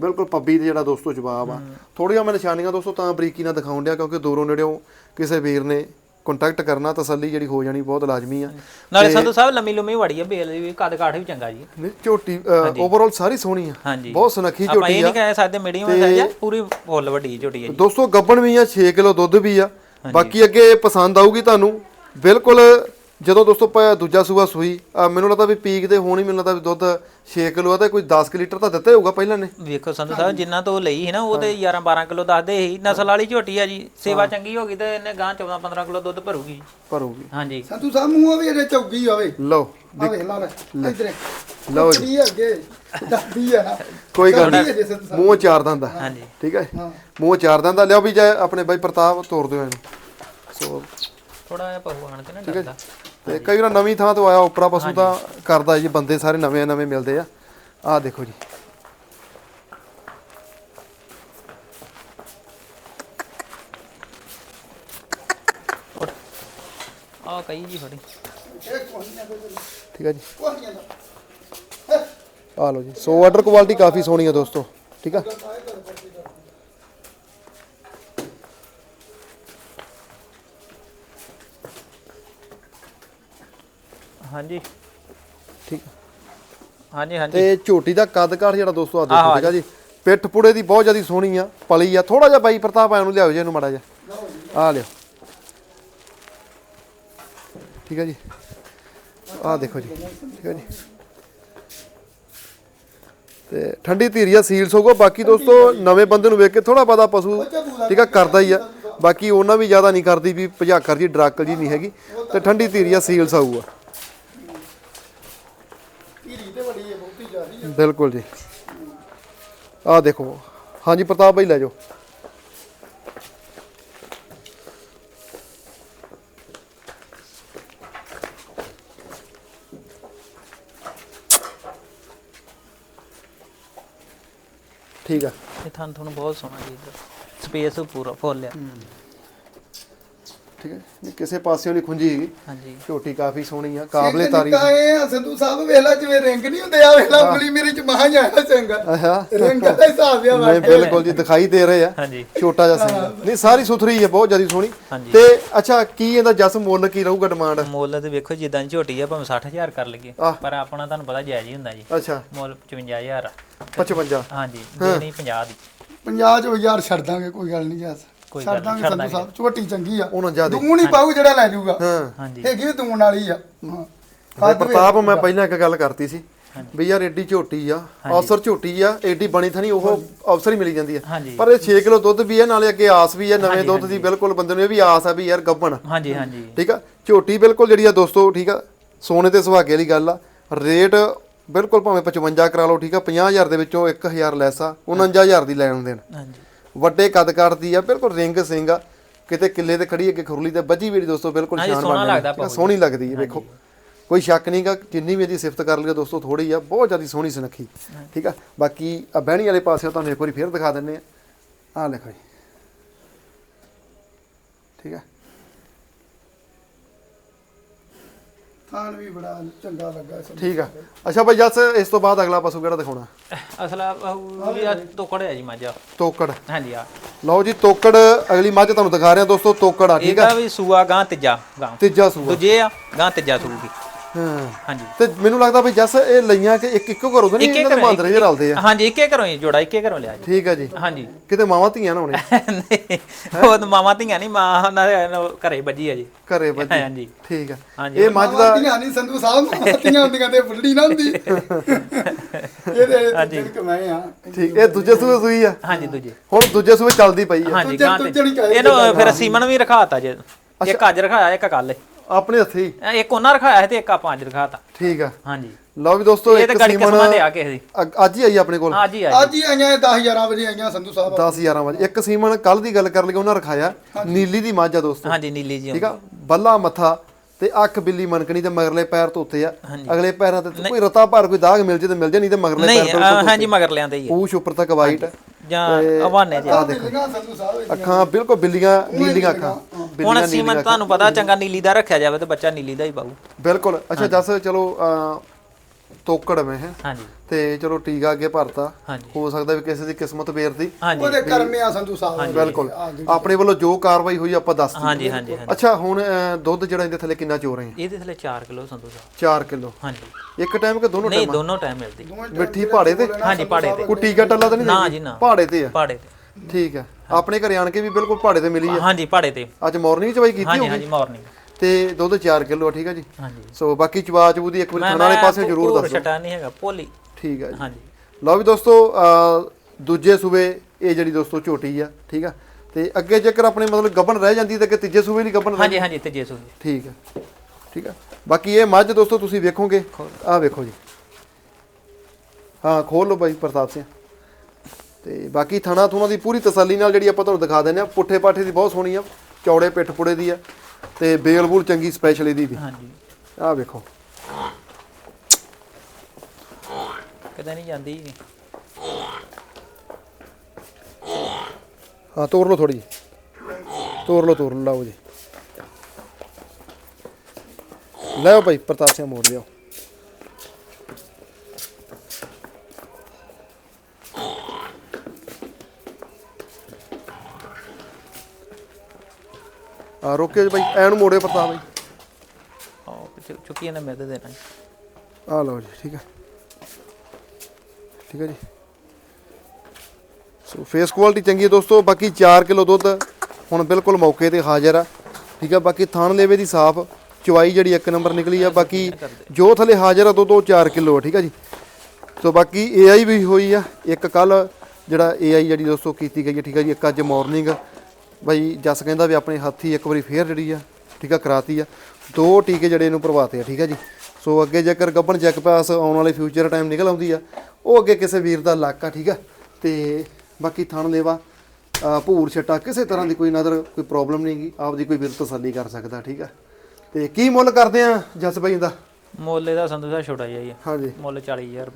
ਬਿਲਕੁਲ ਪੱਬੀ ਤੇ ਜਿਹੜਾ ਦੋਸਤੋ ਜਵਾਬ ਆ। ਥੋੜੀਆਂ ਮੈਂ ਨਿਸ਼ਾਨੀਆਂ ਦੋਸਤੋ ਤਾਂ ਬਰੀਕੀ ਨਾਲ ਦਿਖਾਉਣ ਡਿਆ ਕਿਉਂਕਿ ਦੂਰੋਂ ਨੇੜਿਓਂ ਕਿਸੇ ਵੀਰ ਨੇ ਕੰਟੈਕਟ ਕਰਨਾ ਤਸੱਲੀ ਜਿਹੜੀ ਹੋ ਜਾਣੀ ਬਹੁਤ ਲਾਜ਼ਮੀ ਆ। ਨਾਲੇ ਸੰਧੂ ਸਾਹਿਬ ਲੰਮੀ ਲੰਮੀ ਵੜੀ ਆ ਬੇਲ ਦੀ ਵੀ ਕੱਦ ਕਾਠ ਵੀ ਚੰਗਾ ਜੀ। ਨਹੀਂ ਝੋਟੀ ਓਵਰਆਲ ਸਾਰੀ ਸੋਹਣੀ ਆ। ਬਹੁਤ ਸੁਨੱਖੀ ਆਪਾਂ ਝੋਟੀ ਇਹ ਆ। ਨਹੀਂ ਕਹਿ ਸਕਦੇ ਮੀਡੀਅਮ ਸਾਈਜ਼ ਆ ਪੂਰੀ ਫੁੱਲ ਵੱਡੀ ਝੋਟੀ ਹੈ ਜੀ। ਦੋਸਤੋ ਗੱਬਣ ਵੀ ਆ 6 ਕਿਲੋ ਦੁੱਧ ਵੀ ਆ। ਬਾਕੀ ਅੱਗੇ ਪਸੰਦ ਆਊਗੀ ਤੁਹਾਨੂੰ ਬਿਲਕੁਲ ਜਦੋਂ ਦੋਸਤੋ ਪ- ਦੂਜਾ ਸੂਆ ਸੂਈ ਮੈਨੂੰ ਲੱਗਦਾ ਵੀ ਪੀਕ ਦੇ ਹੋਣੀ ਮੈਨੂੰ ਲੱਗਦਾ ਵੀ ਦੁੱਧ 6 ਕਿਲੋ ਆ ਤੇ ਕੋਈ 10 ਕੁ ਲੀਟਰ ਤਾਂ ਦਿੱਤਾ ਹੀ ਹੋਊਗਾ ਪਹਿਲਾਂ ਨੇ। ਵੇਖੋ ਸੰਧੂ ਸਾਹਿਬ ਜਿੰਨਾ ਤੋਂ ਲਈ ਸੀ ਨਾ ਉਹ ਤੇ 11 12 ਕਿਲੋ ਦੱਸਦੇ ਸੀ। ਨਸਲ ਵਾਲੀ ਝੋਟੀ ਆ ਜੀ ਸੇਵਾ ਚੰਗੀ ਹੋ ਗਈ ਤੇ ਇਹਨੇ ਗਾਂ 14 15 ਕਿਲੋ ਦੁੱਧ ਭਰੂਗੀ ਭਰੂਗੀ। ਹਾਂਜੀ। ਸੰਤੂ ਸਾਹਿਬ ਮੂੰਹ ਵੀ ਇਹਦੇ ਚੌਗੀ ਆਵੇ ਲਓ ਆ ਵੇਖ ਲਾ ਲੈ ਇੱਧਰ। ਲਓ ਜੀ। ਅੱਗੇ ਦੱਬੀ ਆ। ਨਾ ਕੋਈ ਗੱਲ ਦੱਬੀ ਹੈ ਜੇ ਸੰਤੂ ਸਾਹਿਬ। ਮੂੰਹ ਚਾਰ ਦੰਦਾ ਹਾਂਜੀ। ਠੀਕ ਹੈ। ਮੂੰਹ ਚਾਰ ਦੰਦਾ ਲਿਓ ਵੀ ਜੇ ਆਪਣੇ ਬਾਈ ਪ੍ਰਤਾਪ ਤੋਰ ਦਿਓ ਇਹਨੂੰ। ਸੋ ਥੋੜਾ ਜਿਹਾ ਪਹੂ ਆਣ ਤੇ ਨਾ ਡਰਦਾ। ਤੇ ਕਈ ਵਾਰ ਨਵੀਂ ਥਾਂ ਤੋਂ ਆਇਆ ਉਪਰਾ ਪਸ਼ੂ ਤਾਂ ਕਰਦਾ ਜੀ ਬੰਦੇ ਸਾਰੇ ਨਵੇਂ ਨਵੇਂ ਮਿਲਦੇ ਆ। ਆਹ ਦੇਖੋ ਜੀ। ਆ ਕਈ ਜੀ ਫੜੀ। ਠੀਕ ਹੈ ਜੀ। ਆਹ ਲਓ ਜੀ ਸੋ ਆਰਡਰ ਕੁਆਲਿਟੀ ਕਾਫੀ ਸੋਹਣੀ ਆ ਦੋਸਤੋ। ਠੀਕ ਆ? ਹਾਂਜੀ। ਠੀਕ। ਹਾਂਜੀ ਹਾਂਜੀ। ਤੇ ਝੋਟੀ ਦਾ ਕੱਦ ਕਾਠ ਜਿਹੜਾ ਦੋਸਤੋ ਆ ਦੇਖੋ ਠੀਕ ਆ ਜੀ। ਪਿੱਠ ਪੁੜੇ ਦੀ ਬਹੁਤ ਜ਼ਿਆਦਾ ਸੋਹਣੀ ਆ ਪਲੀ ਆ। ਥੋੜਾ ਜਿਹਾ ਬਾਈ ਪ੍ਰਤਾਪ ਆਇਆ ਨੂੰ ਲਿਆਓ ਜੀ ਇਹਨੂੰ ਮਾੜਾ ਜਿਹਾ। ਆ ਲਿਓ ਠੀਕ ਆ ਜੀ। ਆ ਦੇਖੋ ਜੀ ਠੀਕ ਆ ਜੀ। ਤੇ ਠੰਡੀ ਧੀਰੀਆ ਸੀਲ ਸੋਗੋ। ਬਾਕੀ ਦੋਸਤੋ ਨਵੇਂ ਬੰਦੇ ਨੂੰ ਵੇਖ ਕੇ ਥੋੜਾ ਪਤਾ ਪਸ਼ੂ ਠੀਕ ਆ ਕਰਦਾ ਹੀ ਆ। ਬਾਕੀ ਉਹਨਾਂ ਵੀ ਜ਼ਿਆਦਾ ਨਹੀਂ ਕਰਦੀ ਵੀ ਭਜਾਕਰ ਜੀ ਡਰਾਕਲ ਜੀ ਨਹੀਂ ਹੈਗੀ। ਤੇ ਠੰਡੀ ਧੀਰੀਆ ਸੀਲ ਸਾਊ ਆ ਧੀਰੀ ਤੇ ਵੱਡੀ ਹੈ ਬਹੁਤੀ ਜ਼ਿਆਦੀ ਹੈ ਬਿਲਕੁਲ ਜੀ। ਆਹ ਦੇਖੋ। ਹਾਂਜੀ ਪ੍ਰਤਾਪ ਭਾਈ ਲੈ ਜਾਓ। ਠੀਕ ਆ। ਇਹ ਥਾਂ ਤੁਹਾਨੂੰ ਬਹੁਤ ਸੋਹਣਾ ਜੀ। ਇੱਧਰ ਸਪੇਸ ਪੂਰਾ ਫੁੱਲ ਆ। ਠੀਕ ਹੈ ਨਹੀਂ ਕਿਸੇ ਪਾਸਿਓਂ ਨਹੀਂ ਖੁੰਝੀ ਹੈਗੀ। ਹਾਂਜੀ। ਝੋਟੀ ਕਾਫੀ ਸੋਹਣੀ ਆ ਕਾਬਲੇ ਤਾਰੀਫ ਨਿੱਕਾ ਇਹ ਆ, ਸੰਧੂ ਸਾਹਿਬ ਵੇਲਾ ਜਿਵੇਂ ਰਿੰਗ ਨਹੀਂ ਹੁੰਦੇ ਆ ਵੇਲਾ ਉਂਗਲੀ ਮੇਰੇ ਚ ਮਹਾਂ ਜਾਇਆ ਚੰਗਾ। ਆਹਾ ਰਿੰਗ ਦਾ ਹਿਸਾਬ ਆ ਨਹੀਂ ਬਿਲਕੁਲ ਜੀ ਦਿਖਾਈ ਦੇ ਰਹੇ ਆ। ਹਾਂਜੀ। ਛੋਟਾ ਜਿਹਾ ਸਿੰਘ ਨਹੀਂ ਸਾਰੀ ਸੁਥਰੀ ਹੈ ਬਹੁਤ ਜ਼ਿਆਦਾ ਸੋਹਣੀ। ਤੇ ਅੱਛਾ ਕੀ ਇਹਦਾ ਜਸ ਮੁੱਲ ਕੀ ਰਹੂਗਾ ਡਿਮਾਂਡ ਮੁੱਲ ਤੇ ਵੇਖੋ ਜਿੱਦਾਂ ਦੀ ਝੋਟੀ ਆ ਭਾਵੇਂ 60000 ਕਰ ਲਈਏ। ਪਰ ਆਪਣਾ ਤੁਹਾਨੂੰ ਪਤਾ ਜਾਇਜ਼ ਹੀ ਹੁੰਦਾ ਜੀ। ਅੱਛਾ। ਮੁੱਲ 55000 ਆ। 55 ਹਾਂਜੀ ਦੇਣੀ 50 ਦੀ। 50 ਚ ਹਜ਼ਾਰ ਛੱਡ ਦਾਂਗੇ ਕੋਈ ਗੱਲ ਨਹੀਂ ਜਸ। ਕੋਈ ਛੱਡ ਦਾਂਗੇ ਸੰਧੂ ਸਾਹਿਬ ਝੋਟੀ ਚੰਗੀ ਆ। ਉਹਨਾਂ ਜ਼ਿਆਦਾ ਦੂਣ ਹੀ ਪਾਉ ਜਿਹੜਾ ਲੈ ਜਾਊਗਾ। ਹਾਂ। ਹਾਂਜੀ। ਹੈਗੀ ਵੀ ਦੂਣ ਵਾਲੀ ਆ। ਹਾਂ। ਤੇ ਪ੍ਰਤਾਪ ਮੈਂ ਪਹਿਲਾਂ ਇੱਕ ਗੱਲ ਕਰਤੀ ਸੀ ਵੀ ਯਾਰ ਏਡੀ ਝੋਟੀ ਆ ਅਫਸਰ ਝੋਟੀ ਆ ਏਡੀ ਬਣੀ ਥਣੀ ਉਹ ਅਫਸਰ ਹੀ ਮਿਲੀ ਜਾਂਦੀ ਆ। ਹਾਂਜੀ। ਪਰ ਇਹ 6 ਕਿਲੋ ਦੁੱਧ ਵੀ ਆ ਨਾਲੇ ਅੱਗੇ ਆਸ ਵੀ ਆ ਨਵੇਂ ਦੁੱਧ ਦੀ ਬਿਲਕੁਲ ਬੰਦੇ ਨੂੰ ਇਹ ਵੀ ਆਸ ਆ ਵੀ ਯਾਰ ਗੱਬਣ ਹਾਂਜੀ ਹਾਂਜੀ। ਠੀਕ ਆ? ਝੋਟੀ ਬਿਲਕੁਲ ਜਿਹੜੀ ਆ ਦੋਸਤੋ ਠੀਕ ਆ ਸੋਨੇ ਤੇ ਸੁਹਾਗੇ ਵਾਲੀ ਗੱਲ ਆ। ਰੇਟ ਬਿਲਕੁਲ ਭਾਵੇਂ 55 ਕਰਾ ਲਓ ਠੀਕ ਆ 50000 ਦੇ ਵਿੱਚੋਂ 1000 ਲੈਸ ਆ 49000 ਦੀ ਲੈਣ ਦੇਣ। ਹਾਂਜੀ। ਵੱਡੇ ਕੱਦ ਕੱਟਦੀ ਆ ਬਿਲਕੁਲ ਰਿੰਗ ਸਿੰਘ ਆ। ਕਿਤੇ ਕਿੱਲੇ ਤੇ ਖੜੀ ਅੱਗੇ ਖੁਰਲੀ ਤੇ ਵੱਜੀ ਵੀ ਦੋਸਤੋ ਬਿਲਕੁਲ ਸ਼ਾਨ ਸੋਹਣਾ ਬਣ ਲੱਗਦਾ ਠੀਕ ਆ, ਸੋਹਣੀ ਲੱਗਦੀ ਹੈ ਵੇਖੋ। ਕੋਈ ਸ਼ੱਕ ਨਹੀਂਗਾ ਜਿੰਨੀ ਵੀ ਇਹਦੀ ਸਿਫਤ ਕਰ ਲਈਏ ਦੋਸਤੋ ਥੋੜੀ ਆ ਬਹੁਤ ਜ਼ਿਆਦਾ ਸੋਹਣੀ ਸੁਨੱਖੀ ਠੀਕ ਆ। ਬਾਕੀ ਆ ਬਹਿਣੀ ਵਾਲੇ ਪਾਸੇ ਤੁਹਾਨੂੰ ਇੱਕ ਵਾਰੀ ਫੇਰ ਦਿਖਾ ਦਿੰਨੇ ਆ। ਆ ਲਿਖੋ ਜੀ। ਠੀਕ ਆ? ਥਾਨ ਵੀ ਬੜਾ ਚੰਗਾ ਲੱਗਾ ਸੰਧੂ ਠੀਕ ਆ। ਅੱਛਾ ਭਾਈ ਜੱਸ ਇਸ ਤੋਂ ਬਾਅਦ ਅਗਲਾ ਪਸ਼ੂ ਕਿਹੜਾ ਦਿਖਾਉਣਾ? ਅਸਲਾ ਉਹ ਵੀ ਆ ਤੋਕੜ ਹੈ ਜੀ ਮਾਜਾ ਤੋਕੜ। ਹਾਂਜੀ ਆ। ਲਓ ਜੀ ਤੋਕੜ ਅਗਲੀ ਮੱਝ ਤੁਹਾਨੂੰ ਦਿਖਾ ਰਿਹਾ ਦੋਸਤੋ ਤੋਕੜ ਆ ਠੀਕ ਆ। ਇਹਦਾ ਵੀ ਸੂਆ ਗਾਂ ਤੀਜਾ ਗਾਂ। ਤੀਜਾ ਸੂਆ। ਦੂਜੇ ਆ ਗਾਂ ਤੀਜਾ ਸੂਗੀ। ਹਾਂ ਹਾਂਜੀ। ਤੇ ਮੈਨੂੰ ਲੱਗਦਾ ਵੀ ਜੱਸ ਇਹ ਲਈਆਂ ਕਿ ਇੱਕ ਇੱਕੋ ਘਰੋਂ ਤਾਂ ਨਹੀਂ ਇਹਨਾਂ ਦੇ ਮਾਂਦਰੇ ਜਿਹੇ ਰਲਦੇ ਆ? ਹਾਂਜੀ ਇੱਕੇ ਘਰੋਂ ਹੀ ਜੋੜਾ ਇੱਕੇ ਘਰੋਂ ਲਿਆ ਜੀ। ਠੀਕ ਆ ਜੀ। ਹਾਂਜੀ। ਕਿਤੇ ਮਾਵਾਂ ਧੀਆਂ ਨਾ ਹੋਣੇ। (laughs) ਨਹੀਂ, ਉਹ ਤਾਂ ਮਾਮਾ ਧੀਆਂ ਨਹੀਂ ਮਾਂ ਉਹਨਾਂ ਦੇ ਘਰੇ ਵੱਜੀ ਆ ਜੀ। ਘਰੇ ਬੱਜੀ ਹਾਂਜੀ। ਠੀਕ ਆ। ਹਾਂਜੀ। ਇਹ ਮੱਝ ਦਾ ਮਾਤੀਆਂ ਨਹੀਂ ਸੰਧੂ ਸਾਹਿਬ ਮਾਤੀਆਂ ਹੁੰਦੀਆਂ ਤੇ ਬੁੱਢੀ ਨਾ ਹੁੰਦੀ। ਇਹਦੇ। ਜਿਹੜੇ ਕਮਾਏ ਆ। ਠੀਕ ਇਹ ਦੂਜੇ ਸੂਏ ਸੂਈ ਆ। ਹਾਂਜੀ ਦੂਜੇ। ਹੁਣ ਦੂਜੇ ਸੂਏ ਚੱਲਦੀ ਪਈ ਆ। ਹਾਂਜੀ ਦੂਜੇ- ਗਾਂ ਤੇ। ਦੂਜੇ ਨਹੀਂ ਕਹੇ। ਇਹਨੂੰ ਫਿਰ ਸੀਮਨ ਵੀ ਰਖਾਤਾ ਜੇ। ਇੱਕ ਅੱਜ ਰਖਾਇਆ ਇੱਕ ਕੱਲ ਆਪਣੇ ਹੱਥੀ ਇੱਕ ਉਹਨਾਂ ਰਖਾਇਆ ਸੀ ਤੇ ਇੱਕ ਆਪਾਂ ਅੱਜ ਰਖਾਤਾ। ਠੀਕ ਆ। ਹਾਂਜੀ। ਲਓ ਵੀ ਦੋਸਤੋ ਇਹ ਇੱਕ ਤੇ ਗਾੜੀ ਸੀਮਨ ਕਿਸਮਾਂ ਤੇ ਆ ਕਿਸੇ ਦੀ ਅ- ਅੱਜ ਹੀ ਆਈ ਆਪਣੇ ਕੋਲ। ਹਾਂ ਜੀ ਆ ਅੱਜ ਹੀ ਆਈਆਂ 10 11 ਵਜੇ ਆਈਆਂ ਸੰਧੂ ਸਾਹਿਬ। 10 11 ਵਜੇ। ਇੱਕ ਸੀਮਨ ਕੱਲ ਦੀ ਗੱਲ ਕਰ ਲਈ ਉਹਨਾਂ ਰਖਾਇਆ। ਨੀਲੀ ਦੀ ਮੱਝ ਆ ਦੋਸਤੋ। ਹਾਂਜੀ ਨੀਲੀ ਜੀ ਠੀਕ ਆ। ਬੱਲਾ ਮੱਥਾ। ਤੇ ਅੱਖ ਬਿੱਲੀ ਮਨਕਣੀ ਤੇ ਮਗਰਲੇ ਪੈਰ ਤੋਂ ਉੱਤੇ ਆ। ਅਗਲੇ ਪੈਰਾਂ ਤੇ ਕੋਈ ਰਤਾ ਭਰ ਕੋਈ ਦਾਗ ਮਿਲ ਜੇ ਤੇ ਮਿਲ ਜੇ ਨਹੀਂ ਤੇ ਮਗਰਲੇ ਪੈਰ ਨਹੀਂ ਤੋਂ ਅਹ, ਹਾਂਜੀ ਮਗਰ ਲਿਆਂਦੇ ਹੀ ਆ। ਪੂਛ ਉੱਪਰ ਤੱਕ ਵਾਈਟ ਜਾਂ ਹਵਾਨੇ ਜੀ। ਬਿੱਲੀਆਂ ਸੰਧੂ ਸਾਹਿਬ ਅੱਖਾਂ ਬਿਲਕੁਲ ਬਿੱਲੀਆਂ ਨੀਲੀਆਂ ਅੱਖਾਂ। ਹੁਣ ਸੀਮਨ ਤੁਹਾਨੂੰ ਪਤਾ ਚੰਗਾ ਨੀਲੀ ਦਾ ਰੱਖਿਆ ਜਾਵੇ ਤੇ ਬੱਚਾ ਨੀਲੀ ਦਾ ਹੀ ਪਾਊ। ਬਿਲਕੁਲ। ਅੱਛਾ ਜਸ ਚਲੋ ਤੋਕੜ ਮੈਂ ਹੈ। ਹਾਂਜੀ। ਤੇ ਚਲੋ ਟੀਕਾ ਅੱਗੇ ਭਰਤਾ। ਹਾਂਜੀ। ਹੋ ਸਕਦਾ ਵੀ ਕਿਸੇ ਦੀ ਕਿਸਮਤ ਹਾਂਜੀ। ਉਹਦੇ ਕਰਮੇ ਆ ਸੰਧੂ ਸਾਹਿਬ ਬਿਲਕੁਲ। ਆਪਣੇ ਵੱਲੋਂ ਜੋ ਕਾਰਵਾਈ ਹੋਈ ਆਪਾਂ ਦੱਸ ਦਿੱਤੀ। ਹਾਂਜੀ ਹਾਂਜੀ ਹਾਂਜੀ। ਅੱਛਾ ਹੁਣ ਅਹ, ਦੁੱਧ ਜਿਹੜਾ ਇਹਦੇ ਥੱਲੇ ਕਿੰਨਾ ਚੋ ਰਹੇ ਆ? ਇਹਦੇ ਥੱਲੇ 4 ਕਿਲੋ ਸੰਧੂ ਸਾਹਿਬ। 4 ਕਿਲੋ। ਹਾਂਜੀ। ਇੱਕ ਟਾਈਮ ਕਿ ਦੋਨੋਂ ਨਹੀਂ ਟਾਈਮ ਦੋਨੋਂ ਟਾਈਮ ਮਿਲਦੀ। ਮਿੱਠੀ ਪਹਾੜੇ ਤੇ? ਹਾਂਜੀ ਪਾੜੇ ਤੇ। ਕੋਈ ਟੀਕਾ ਟੱਲਾ ਤਾਂ ਨਹੀਂ ਨਾ? ਜੀ ਨਾ। ਪਹਾੜੇ ਤੇ ਆ? ਪਾੜੇ ਤੇ। ਠੀਕ ਹੈ ਆਪਣੇ ਘਰੇ ਆਣ ਕੇ ਵੀ ਬਿਲਕੁਲ ਪਹਾੜੇ ਤੇ ਮਿਲੀ ਆ? ਹਾਂਜੀ ਪਾੜੇ ਤੇ। ਅੱਜ ਮਾਰਨਿੰਗ ਚਵਾਈ ਕੀਤੀ ਹਾਂਜੀ ਹਾਂਜੀ ਮਾਰਨਿੰਗ ਤੇ ਦੁੱਧ 4 ਕਿਲੋ ਠੀਕ ਹੈ ਜੀ? ਹਾਂਜੀ। ਸੋ ਬਾਕੀ ਚਵਾ ਚਬੂ ਦੀ ਇੱਕ ਵਾਰੀ ਥਾਣਾ ਵਾਲੇ ਪਾਸੇ ਜ਼ਰੂਰ ਦੱਸੋ। ਛਟਾ ਨਹੀਂ ਹੈਗਾ ਭੋਲੀ। ਠੀਕ ਹੈ ਜੀ। ਹਾਂਜੀ। ਲਓ ਵੀ ਦੋਸਤੋ ਦੂਜੇ ਸੂਬੇ ਇਹ ਜਿਹੜੀ ਦੋਸਤੋ ਝੋਟੀ ਆ ਠੀਕ ਆ? ਤੇ ਅੱਗੇ ਜੇਕਰ ਆਪਣੇ ਮਤਲਬ ਰਹਿ ਜਾਂਦੀ ਤਾਂ ਤੀਜੇ ਸੂਬੇ ਲਈ ਹਾਂਜੀ ਹਾਂਜੀ ਜੇਸੂ ਠੀਕ ਹੈ ਠੀਕ ਹੈ ਬਾਕੀ ਇਹ ਮੱਝ ਦੋਸਤੋ ਤੁਸੀਂ ਵੇਖੋਗੇ। ਆਹ ਵੇਖੋ ਜੀ। ਹਾਂ ਖੋਲ ਲਓ ਬਾਈ ਪ੍ਰਤਾਪ ਸਿੰਘ। ਤੇ ਬਾਕੀ ਥਣਾ ਥੁਣਾ ਦੀ ਪੂਰੀ ਤਸੱਲੀ ਨਾਲ ਜਿਹੜੀ ਆਪਾਂ ਤੁਹਾਨੂੰ ਦਿਖਾ ਦਿੰਦੇ ਆ ਪੁੱਠੇ ਪਾਠੇ ਦੀ ਬਹੁਤ ਸੋਹਣੀ ਆ ਚੌੜੇ ਪਿੱਠ ਪੁੜੇ ਦੀ ਆ। ਤੇ ਬੇਲ ਬੂਲ ਚੰਗੀ ਸਪੈਸ਼ਲ ਇਹਦੀ ਵੀ। ਹਾਂਜੀ। ਆਹ ਵੇਖੋ। ਕਿਤੇ ਨਹੀਂ ਜਾਂਦੀ ਹਾਂ ਤੋੜ ਲਓ ਥੋੜੀ ਜੀ ਤੋੜ ਲਓ ਤੋੜ ਲਓ ਜੀ। ਲੈਓ ਭਾਈ ਪ੍ਰਤਾਪ ਸਿੰਘ ਮੋੜ ਲਿਓ ਆ ਰੋਕਿਓ ਜੀ ਭਾਈ ਐਨ ਮੋੜਿਓ ਪ੍ਰਤਾਪ ਭਾਈ ਆਹ ਚੁੱਕੀ ਇਹਨੇ ਮਿਹਦੇ ਦੇਣਾ ਆ ਲਓ ਜੀ ਠੀਕ ਹੈ ਠੀਕ ਹੈ ਜੀ। ਸੋ ਫੇਸ ਕੁਆਲਿਟੀ ਚੰਗੀ ਹੈ ਦੋਸਤੋ ਬਾਕੀ 4 ਕਿਲੋ ਦੁੱਧ ਹੁਣ ਬਿਲਕੁਲ ਮੌਕੇ ਤੇ ਹਾਜ਼ਰ ਆ। ਠੀਕ ਹੈ ਬਾਕੀ ਥਾਣ ਲੇਵੇ ਦੀ ਸਾਫ਼ ਚਵਾਈ ਜਿਹੜੀ ਇੱਕ ਨੰਬਰ ਨਿਕਲੀ ਆ ਬਾਕੀ ਜੋ ਥਲੇ ਹਾਜ਼ਰ ਆ ਦੁੱਧ ਉਹ 4 ਕਿਲੋ ਆ ਠੀਕ ਹੈ ਜੀ। ਸੋ ਬਾਕੀ ਏਆਈ ਵੀ ਹੋਈ ਆ ਇੱਕ ਕੱਲ ਜਿਹੜਾ ਏਆਈ ਜਿਹੜੀ ਦੋਸਤੋ ਕੀਤੀ ਗਈ ਹੈ ਠੀਕ ਹੈ ਜੀ ਇੱਕ ਅੱਜ ਮਾਰਨਿੰਗ ਬਾਈ ਜਸ ਕਹਿੰਦਾ ਵੀ ਆਪਣੇ ਹੱਥੀ ਇੱਕ ਵਾਰੀ ਫੇਰ ਜਿਹੜੀ ਆ ਠੀਕ ਆ ਕਰਾਤੀ ਆ। ਦੋ ਟੀਕੇ ਜਿਹੜੇ ਇਹਨੂੰ ਭਰਵਾਤੇ ਆ ਠੀਕ ਹੈ ਜੀ। ਸੋ ਅੱਗੇ ਜੇਕਰ ਗੱਬਣ ਚੈੱਕ ਪਾਸ ਆਉਣ ਵਾਲੇ ਫਿਊਚਰ ਟਾਈਮ ਨਿਕਲ ਆਉਂਦੀ ਆ ਉਹ ਅੱਗੇ ਕਿਸੇ ਵੀਰ ਦਾ ਲੱਕ ਆ ਠੀਕ ਆ। ਤੇ ਬਾਕੀ ਥਣ ਅ, ਭੂਰ ਛਟਾ ਕਿਸੇ ਤਰ੍ਹਾਂ ਦੀ ਕੋਈ ਨਦਰ ਕੋਈ ਪ੍ਰੋਬਲਮ ਨਹੀਂਗੀ ਆਪਦੀ ਕੋਈ ਵੀਰ ਤਸੱਲੀ ਕਰ ਸਕਦਾ ਠੀਕ ਆ। ਤੇ ਕੀ ਮੁੱਲ ਕਰਦੇ ਆ ਜਸ ਬਾਈ ਦਾ? ਮੁੱਲ ਇਹਦਾ ਸੰਧੂ ਸਾਹਿਬ ਛੋਟਾ ਜਿਹਾ ਹੀ ਆ। ਹਾਂਜੀ। ਮੁੱਲ 40000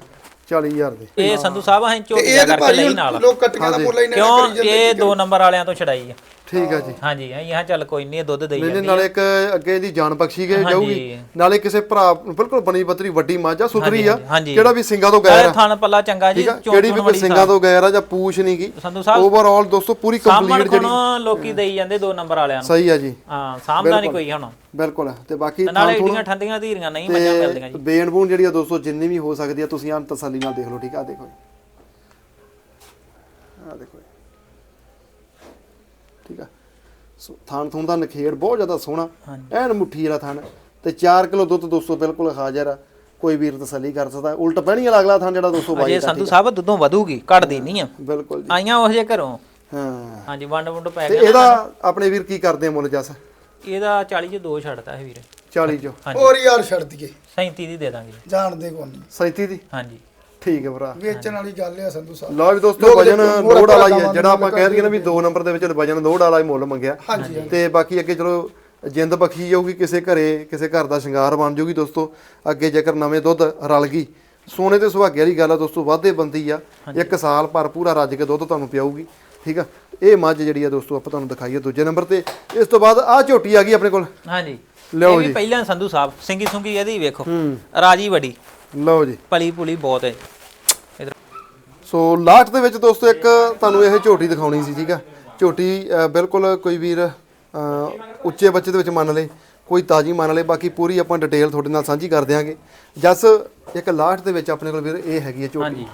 40000 ਦੇ। ਇਹ ਸੰਧੂ ਸਾਹਿਬ ਅਸੀਂ ਤੇ ਝੋਟੀਆਂ ਇਹ ਤੇ ਕਰਕੇ ਭਾਜੀ ਲਈ ਨਾਲ। ਲੋਕ ਕੱਟੀਆਂ ਦਾ ਮੁੱਲ ਇੰਨਾ ਕਿਉਂ? ਕਰੀ ਜਾਂਦੇ ਇਹ ਦੋ ਨੰਬਰ ਵਾਲਿਆਂ ਤੋਂ ਛਡਾਈ ਆ। ਠੀਕ ਆ ਜੀ। ਹਾਂਜੀ ਅਸੀਂ ਹਾਂ ਚੱਲ ਕੋਈ ਨਹੀਂ ਇਹ ਦੁੱਧ ਦੇਈ ਜਾਂਦੀ ਨਾਲੇ ਇੱਕ ਅੱਗੇ ਦੀ ਜਾਨ ਬਖਸ਼ੀ ਗਈ ਜਾਊਗੀ। ਨਾਲੇ ਕਿਸੇ ਭਰਾ ਬਿਲਕੁਲ ਬਣੀ ਬੱਤਰੀ ਵੱਡੀ ਮਾਂ ਆ ਸੁਥਰੀ ਆ। ਜਿਹੜਾ ਵੀ ਸਿੰਘਾਂ ਤੋਂ ਗੈਰ ਆ। ਥਣ ਪੱਲਾ ਚੰਗਾ ਜੀ ਕਿਹੜੀ ਵੀ ਕੋਈ ਸਿੰਘਾਂ ਤੋਂ ਗੈਰ ਆ ਜਾਂ ਪੂਛ ਨਹੀਂ ਗੀ। ਸੰਧੂ ਸਾਹਿਬ ਓਵਰਆਲ ਦੋਸਤੋ ਪੂਰੀ ਕੰਪਲੀਟ ਜਿਹੜੀ ਕੋਣ ਲੋਕੀ ਦੇਈ ਜਾਂਦੇ ਦੋ ਨੰਬਰ ਵਾਲਿਆਂ ਨੂੰ? ਸਹੀ ਆ ਜੀ। ਹਾਂ ਸਾਹਮਣਾ ਨਹੀਂ ਕੋਈ ਹੁਣ। ਬਿਲਕੁਲ। ਤੇ ਬਾਕੀ ਨਾਲੇ ਏਡੀਆਂ ਠੰਡੀਆਂ ਧੀਰੀਆਂ ਨਹੀਂ ਮੱਝਾਂ ਮਿਲਦੀਆਂ ਜੀ। ਬੇਨ ਬੂਨ ਜਿਹੜੀ ਆ ਦੋਸਤੋ ਜਿੰਨੀ ਵੀ ਹੋ ਸਕਦੀ ਆ ਤੁਸੀਂ ਆਂ ਤਸੱਲੀ ਨਾਲ ਦੇਖ ਲਓ ਠੀਕ ਆ? ਦੇਖੋ ਆ ਦੇਖੋ। ਠੀਕ ਆ। ਸੋ ਥਾਣ ਥੂਣ ਦਾ ਨਖੇੜ ਬਹੁਤ ਜ਼ਿਆਦਾ ਸੋਹਣਾ। ਐਨ ਮੁੱਠੀ ਵਾਲਾ ਥਾਣ ਤੇ 4 ਕਿਲੋ ਦੁੱਧ ਦੋਸਤੋ ਬਿਲਕੁਲ ਹਾਜ਼ਰ ਆ। ਕੋਈ ਵੀਰ ਤਸੱਲੀ ਕਰ ਸਕਦਾ। ਉਲਟ ਪੈਣੀ ਵਾਲਾ ਅਗਲਾ ਥਾਣ ਜਿਹੜਾ ਦੋਸਤੋ ਅਜੇ ਬਾਈ ਸੰਧੂ ਸਾਹਿਬ ਦੁੱਧੋਂ ਵਧੂਗੀ ਘਟਦੀ ਨਹੀਂ ਆ। ਬਿਲਕੁਲ ਜੀ। ਆਈਆਂ ਉਹ ਜੇ ਘਰੋਂ। ਹਾਂ। ਹਾਂਜੀ ਵੰਡ ਵੰਡ ਪੈ ਤੇ ਗਿਆ ਇਹਦਾ ਆਪਣੇ ਵੀਰ ਕੀ ਕਰਦੇ ਆ ਮੁੱਲ ਜਸ? ਇਹਦਾ 40 ਚ ਦੋ ਛੱਡਦਾ ਹੈ ਵੀਰੇ। 40 ਚੋਂ। ਹੋਰ ਯਾਰ ਛੱਡ ਦਈਏ। 37 ਦੀ ਦੇ ਦਾਂਗੇ। ਜਾਣਦੇ ਕੋ ਨਹੀਂ 37 ਦੀ? ਹਾਂਜੀ। ਠੀਕ ਹੈ ਭਰਾ। ਵੇਚਣ ਵਾਲੀ ਗੱਲ ਆ ਸੰਧੂ ਸਾਹਿਬ। ਲਓ ਵੀ ਦੋਸਤੋ ਵਜਨ ਲੋਡ ਵਾਲਾ ਹੀ ਹੈ। ਜਿਹੜਾ ਆਪਾਂ ਕਹਿ ਦਈਏ ਨਾ ਵੀ 2 ਨੰਬਰ ਦੇ ਵਿੱਚ ਵਜਨ ਲੋਡ ਵਾਲਾ ਹੀ ਮੁੱਲ ਮੰਗਿਆ। ਤੇ ਬਾਕੀ ਅੱਗੇ ਚਲੋ ਜਿੰਦ ਬਖੀ ਜਾਊਗੀ ਕਿਸੇ ਘਰੇ ਕਿਸੇ ਘਰ ਦਾ ਸ਼ਿੰਗਾਰ ਬਣ ਜਾਊਗੀ ਦੋਸਤੋ। ਅੱਗੇ ਜੇਕਰ ਨਵੇਂ ਦੁੱਧ ਰਲ ਗਈ ਸੋਨੇ ਤੇ ਸੁਹਾਗੇ ਵਾਲੀ ਗੱਲ ਆ ਦੋਸਤੋ ਵਾਧੇ ਬੰਦੀ ਆ। ਇੱਕ ਸਾਲ ਭਰ ਪੂਰਾ ਰੱਜ ਕੇ ਦੁੱਧ ਤੁਹਾਨੂੰ ਪਿਆਊਗੀ ਠੀਕ ਆ? ਇਹ ਮੱਝ ਜਿਹੜੀ ਆ ਦੋਸਤੋ ਆਪਾਂ ਤੁਹਾਨੂੰ ਦਿਖਾਈਏ ਦੂਜੇ ਨੰਬਰ ਤੇ। ਇਸ ਤੋਂ ਬਾਅਦ ਆ ਝੋਟੀ ਆ ਗਈ ਆਪਣੇ ਕੋਲ। ਹਾਂਜੀ। ਵੀ ਜੀ। ਪਹਿਲਾਂ ਸੰਧੂ ਸਾਹਿਬ ਸਿੰਗੀ ਸੁੰਗੀ ਇਹਦੀ ਵੇਖੋ। ਰਾਜੀ ਵੜੀ। ਲਓ ਜੀ। ਪਲੀ ਪੁਲੀ ਬਹੁਤ ਹੈ। ਇਧਰ ਸੋ ਲਾਸਟ ਦੇ ਵਿੱਚ ਦੋਸਤੋ ਇੱਕ ਤੁਹਾਨੂੰ ਇਹ ਝੋਟੀ ਦਿਖਾਉਣੀ ਸੀ ਠੀਕ ਆ? ਝੋਟੀ ਬਿਲਕੁਲ ਕੋਈ ਵੀਰ ਉੱਚੇ ਬੱਚੇ ਦੇ ਵਿੱਚ ਮੰਨ ਲੇ ਕੋਈ ਤਾਜੀ ਮੰਨ ਲੇ ਬਾਕੀ ਪੂਰੀ ਆਪਾਂ ਡਿਟੇਲ ਤੁਹਾਡੇ ਨਾਲ ਸਾਂਝੀ ਕਰ ਦਿਆਂਗੇ। ਜਸ ਇੱਕ ਲਾਸਟ ਦੇ ਵਿੱਚ ਆਪਣੇ ਕੋਲ ਵੀਰ ਇਹ ਹੈਗੀ ਹੈ ਝੋਟੀ। ਹਾਂਜੀ।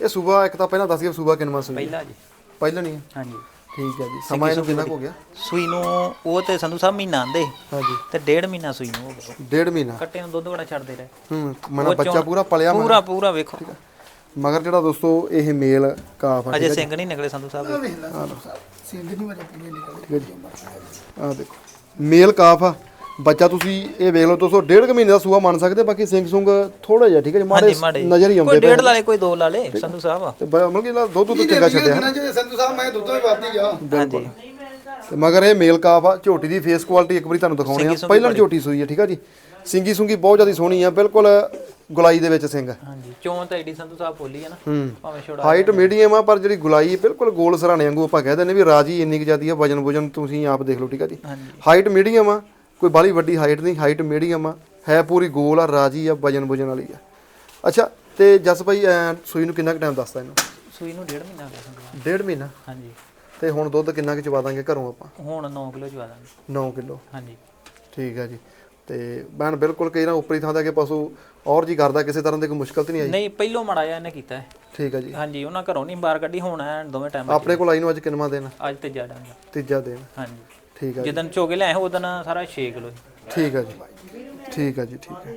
ਇਹ ਸੂਬਾ ਇੱਕ ਤਾਂ ਪਹਿਲਾਂ ਦੱਸ ਗਿਆ ਸੂਬਾ ਕਿੰਨਵਾਂ ਸੂਈ ਪਹਿਲਾ ਜੀ। ਪਹਿਲਾਂ ਨਹੀਂ। ਹਾਂਜੀ। ਠੀਕ ਹੈ ਜੀ। ਸਮਾਂ ਇਹਨੂੰ ਕਿੰਨਾ ਕੁ ਹੋ ਗਿਆ? ਸੂਈ ਨੂੰ ਉਹ ਤੇ ਸੰਧੂ ਸਾਹਿਬ ਮਹੀਨਾ ਆਂਦੇ ਹਾਂਜੀ। ਤੇ ਡੇਢ ਮਹੀਨਾ ਸੂਈ ਨੂੰ ਹੋ ਗਿਆ। ਡੇਢ ਮਹੀਨਾ? ਕੱਟੇ ਨੂੰ ਦੁੱਧ ਬੜਾ ਛੱਡਦੇ ਰਹੇ। ਹੂੰ ਮਨਾ ਬੱਚਾ ਪੂਰਾ ਪਲਿਆ ਮਗਰ- ਪੂਰਾ ਪੂਰਾ ਵੇਖੋ। ਮਗਰ ਜਿਹੜਾ ਦੋਸਤੋ ਇਹ ਮੇਲ ਕਾਫ ਆ ਅਜੇ ਸਿੰਘ ਨਹੀਂ ਨਿਕਲੇ ਸੰਧੂ ਸਾਹਿਬ। ਦੇ। ਵੇਖ ਲੈ ਸੰਧੂ ਸਾਹਿਬ ਸਿੰਧ ਨਹੀਂ ਵਜੇ ਪੂਰੀ ਨਿਕਲਦੀ ਆ ਦੇਖੋ। ਮੇਲ ਕਾਫ ਆ। ਬੱਚਾ ਤੁਸੀਂ ਇਹ ਵੇਖ ਲਓ ਦੋਸਤੋ ਡੇਢ ਕੁ ਮਹੀਨੇ ਦਾ ਸੂਆ ਮੰਨ ਸਕਦੇ ਬਾਕੀ ਸਿੰਘ ਸੁੰਗ ਥੋੜਾ ਜਿਹਾ ਠੀਕ ਹੈ ਜੀ ਮਾੜੇ ਹਾਂਜੀ ਮਾੜੇ। ਨਜ਼ਰ ਹੀ ਕੋਈ ਆਉਂਦੇ ਡੇਢ ਲਾਲੇ ਕੋਈ ਦੋ ਲਾਲੇ ਸੰਧੂ ਸਾਹਿਬ ਤੇ ਬ- ਮਤਲਬ ਕਿ ਇਹਦਾ ਦੁੱਧ ਦੁੱਧ ਚੰਗਾ ਛੱਡਿਆ। ਦਿਨਾਂ ਚ ਸੰਧੂ ਸਾਹਿਬ ਮੈਂ ਦੁੱਧੋਂ ਹੀ ਵਾਦੀ ਆ ਹਾਂਜੀ ਤੇ ਮਗਰ ਇਹ ਮੇਲ ਕਾਫ ਆ ਝੋਟੀ ਦੀ ਫੇਸ ਕੁਆਲਿਟੀ ਇੱਕ ਵਾਰੀ ਤੁਹਾਨੂੰ ਦਿਖਾਉਣੇ ਆ। ਸਿੰਗੀ ਸੁੰਗੀ ਪਹਿਲਾਂ ਝੋਟੀ ਸੂਈ ਹੈ ਠੀਕ ਆ ਜੀ। ਸਿੰਗੀ ਸੁੰਗੀ ਬਹੁਤ ਜ਼ਿਆਦਾ ਸੋਹਣੀ ਆ ਬਿਲਕੁਲ ਗੁਲਾਈ ਦੇ ਵਿੱਚ ਸਿੰਘ ਹਾਂਜੀ ਚੋਣ ਤਾਂ ਏਡੀ ਸੰਧੂ ਸਾਹਿਬ ਬੋਲੀ ਹੈ ਨਾ। ਹੂੰ। ਭਾਵੇਂ ਛੋੜਾ ਹਾਈਟ ਮੀਡੀਅਮ ਆ ਪਰ ਜਿਹੜੀ ਗੁਲਾਈ ਬਿਲਕੁਲ ਗੋਲ ਸਰਾਣੇ ਵਾਂਗੂ ਆਪਾਂ ਕਹਿ ਦਿੰਦੇ ਵੀ ਰਾਜੀ ਇੰਨੀ ਕੁ ਜ਼ਿਆਦੀ ਆ ਵਜਨ ਵਜਨ ਤੁਸੀਂ ਆਪ ਦੇਖ ਲਓ ਠੀਕ ਆ ਜੀ। ਹਾਂਜੀ। ਹਾਈਟ ਮੀਡੀਅਮ ਆ ਕੋਈ ਬਾਲੀ ਵੱਡੀ ਹਾਈਟ ਨਹੀਂ ਹਾਈਟ ਮੀਡੀਅਮ ਆ ਹੈ ਪੂਰੀ ਗੋਲ ਆ ਰਾਜੀ ਆ ਵਜਨ ਵਜਨ ਵਾਲੀ ਆ। ਅੱਛਾ ਤੇ ਜਸ ਭਾਈ ਸੂਈ ਨੂੰ ਕਿੰਨਾ ਕੁ ਟਾਈਮ ਦੱਸਦਾ ਇਹਨੂੰ? ਸੂਈ ਨੂੰ ਡੇਢ ਮਹੀਨਾ ਹੋ ਗਿਆ। ਡੇਢ ਮਹੀਨਾ? ਹਾਂਜੀ। ਤੇ ਹੁਣ ਦੁੱਧ ਕਿੰਨਾ ਕੁ ਚਵਾ ਦਾਂਗੇ ਘਰੋਂ ਆਪਾਂ? ਹੁਣ 9 ਕਿਲੋ ਚਵਾ ਦਾਂਗੇ। 9 ਕਿਲੋ? ਹਾਂਜੀ। ਠੀਕ ਹੈ ਜੀ। ਤੇ ਬੈਣ ਬਿਲਕੁਲ ਕਈ ਨਾ ਉੱਪਰੀ ਥਾਂ ਦਾ ਕਿ ਪਸ਼ੂ ਔਰ ਜੀ ਕਰਦਾ ਕਿਸੇ ਤਰ੍ਹਾਂ ਦੀ ਕੋਈ ਮੁਸ਼ਕਲ ਤੇ ਨਹੀਂ ਆਈ? ਨਹੀਂ ਪਹਿਲੋਂ ਮੜਾ ਜਾ ਇਹਨੇ ਕੀਤਾ ਹੈ। ਠੀਕ ਹੈ ਜੀ। ਹਾਂਜੀ ਉਹਨਾਂ ਘਰੋਂ ਨਹੀਂ ਬਾਹਰ ਕੱਢੀ ਹੁਣ ਦੋਵੇਂ ਟਾਈਮ ਆਪਣੇ ਕੋਲ ਆਈ ਨੂੰ ਅੱਜ ਕਿੰਨਵਾਂ ਦਿਨ? ਅੱਜ ਤੇ ਜਾ ਡਾਂਗਾ ਤੀਜਾ ਦਿਨ। ਹਾਂਜੀ। ਠੀਕ ਹੈ ਜੀ। ਚੋਗੇ ਲਿਆਏ ਉਦੋਂ ਸਾਰਾ 6 ਕਿਲੋ ਠੀਕ ਹੈ ਜੀ। ਠੀਕ ਹੈ ਜੀ ਠੀਕ ਹੈ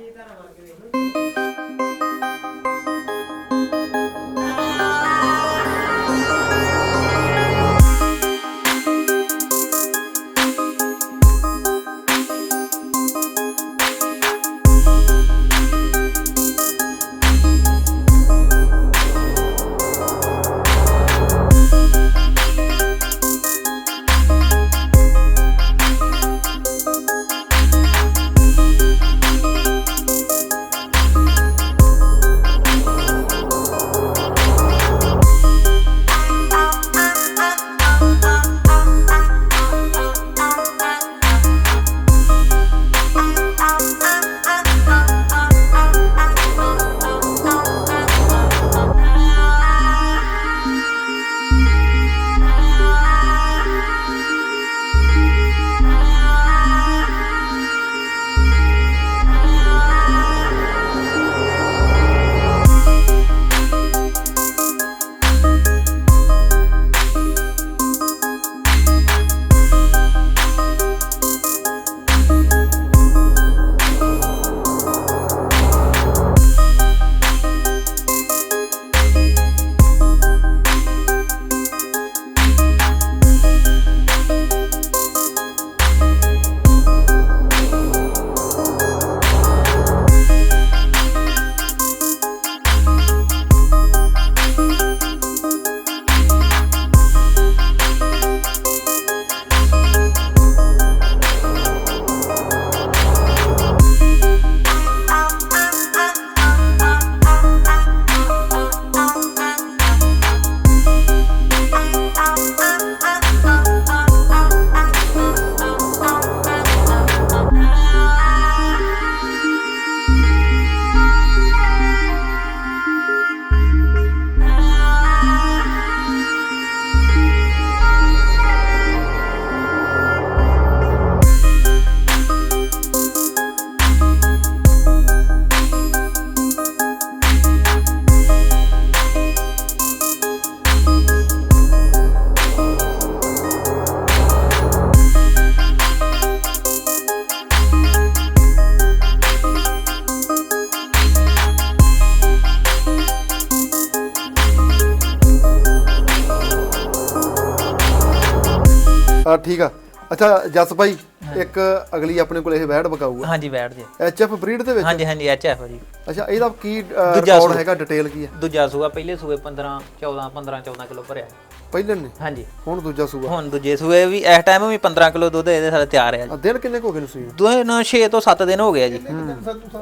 ਠੀਕ ਆ। ਅੱਛਾ ਜਸ ਭਾਈ ਇੱਕ ਅਗਲੀ ਆਪਣੇ ਕੋਲ ਇਹ ਵੈੜ ਬਕਾਊ ਆ। ਹਾਂਜੀ ਬੈਠ ਜੇ। ਐਚਐਫ ਬਰੀਡ ਦੇ ਵਿੱਚ? ਹਾਂਜੀ ਹਾਂਜੀ ਐਚਐਫ ਜੀ। ਅੱਛਾ ਇਹਦਾ ਕੀ ਰਿਕਾਰਡ। ਹੈਗਾ ਡਿਟੇਲ ਕੀ ਆ? ਦੂਜਾ ਸੂਆ ਪਹਿਲੇ ਸੂਏ 15 14 15 14 ਕਿਲੋ ਭਰਿਆ। ਪਹਿਲੇ ਨੇ? ਹਾਂਜੀ। ਹੁਣ ਦੂਜਾ ਸੂਆ? ਹੁਣ ਦੂਜੇ ਸੂਏ ਵੀ ਇਸ ਟਾਈਮ ਵੀ 15 ਕਿਲੋ ਦੁੱਧ ਇਹਦੇ ਸਾਰੇ ਤਿਆਰ ਹੈ ਆ ਦਿਨ ਕਿੰਨੇ ਕੁ ਹੋ ਗਏ ਨੂੰ ਸੂਈ ਨੂੰ? ਨੂੰ 6 ਤੋਂ 7 ਦਿਨ ਹੋ ਗਏ ਜੀ।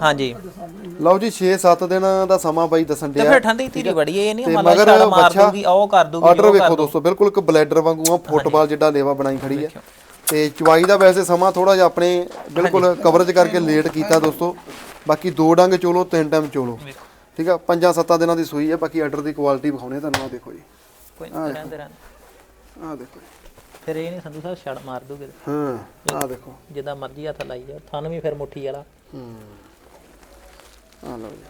ਹਾਂਜੀ। ਲਓ ਜੀ 6-7 ਦਿਨ ਦਾ ਸਮਾਂ ਬਾਈ ਦੱਸਣ ਤੇ ਡਿਆ। ਫਿਰ ਠੰਡੀ ਧੀਰੀ ਬੜੀ ਹੈ ਇਹ ਨਹੀਂ ਤੇ ਮੰਨ ਲਾ ਮਗਰ ਛੜ ਮਾਰ ਦੂਗੀ ਉਹ ਕਰ ਦੂਗੀ ਆਰਡਰ ਉਹ ਕਰ ਵੇਖੋ ਦੋਸਤੋ ਬਿਲਕੁਲ ਇੱਕ ਬਲੈਡਰ ਵਾਂਗੂ ਆ ਫੁੱਟਬਾਲ ਜਿੱਡਾ ਲੇਵਾ ਬਣਾਈ ਖੜੀ ਆ ਤੇ ਚੁਆਈ ਦਾ ਵੈਸੇ ਸਮਾਂ ਥੋੜਾ ਜਿਹਾ ਆਪਣੇ ਬਿਲਕੁਲ ਕਵਰੇਜ ਕਰਕੇ ਲੇਟ ਕੀਤਾ ਦੋਸਤੋ। ਬਾਕੀ ਦੋ ਡੰਗ ਚੋਲੋ ਤਿੰਨ ਟਾਈਮ ਚੋਲੋ। ਠੀਕ ਆ ਪੰਜਾਂ ਸੱਤਾਂ ਦਿਨਾਂ ਦੀ ਸੂਈ ਆ ਬਾਕੀ ਆਰਡਰ ਦੀ ਕੁਆਲਿਟੀ ਵਿਖਾਉਣੇ ਤੁਹਾਨੂੰ ਆ ਦੇਖੋ ਜੀ। ਕੋਈ ਨਹੀਂ ਰਹਿੰਦੇ ਰਹਿੰਦੇ ਆ ਦੇਖੋ। ਫਿਰ ਇਹ ਨਹੀਂ ਸੰਧੂ ਸਾਹਿਬ ਛੜ ਮਾਰ ਦੂਗੇ ਹਾਂ ਆ ਦੇਖੋ। ਜਿੱਦਾਂ ਮਰਜ਼ੀ ਹੱਥ ਲਾਈ ਜਾ ਥਣ ਵੀ ਫਿਰ ਮੁੱਠੀ ਵਾਲਾ। ਹੂੰ। ਆ ਲਓ ਜੀ।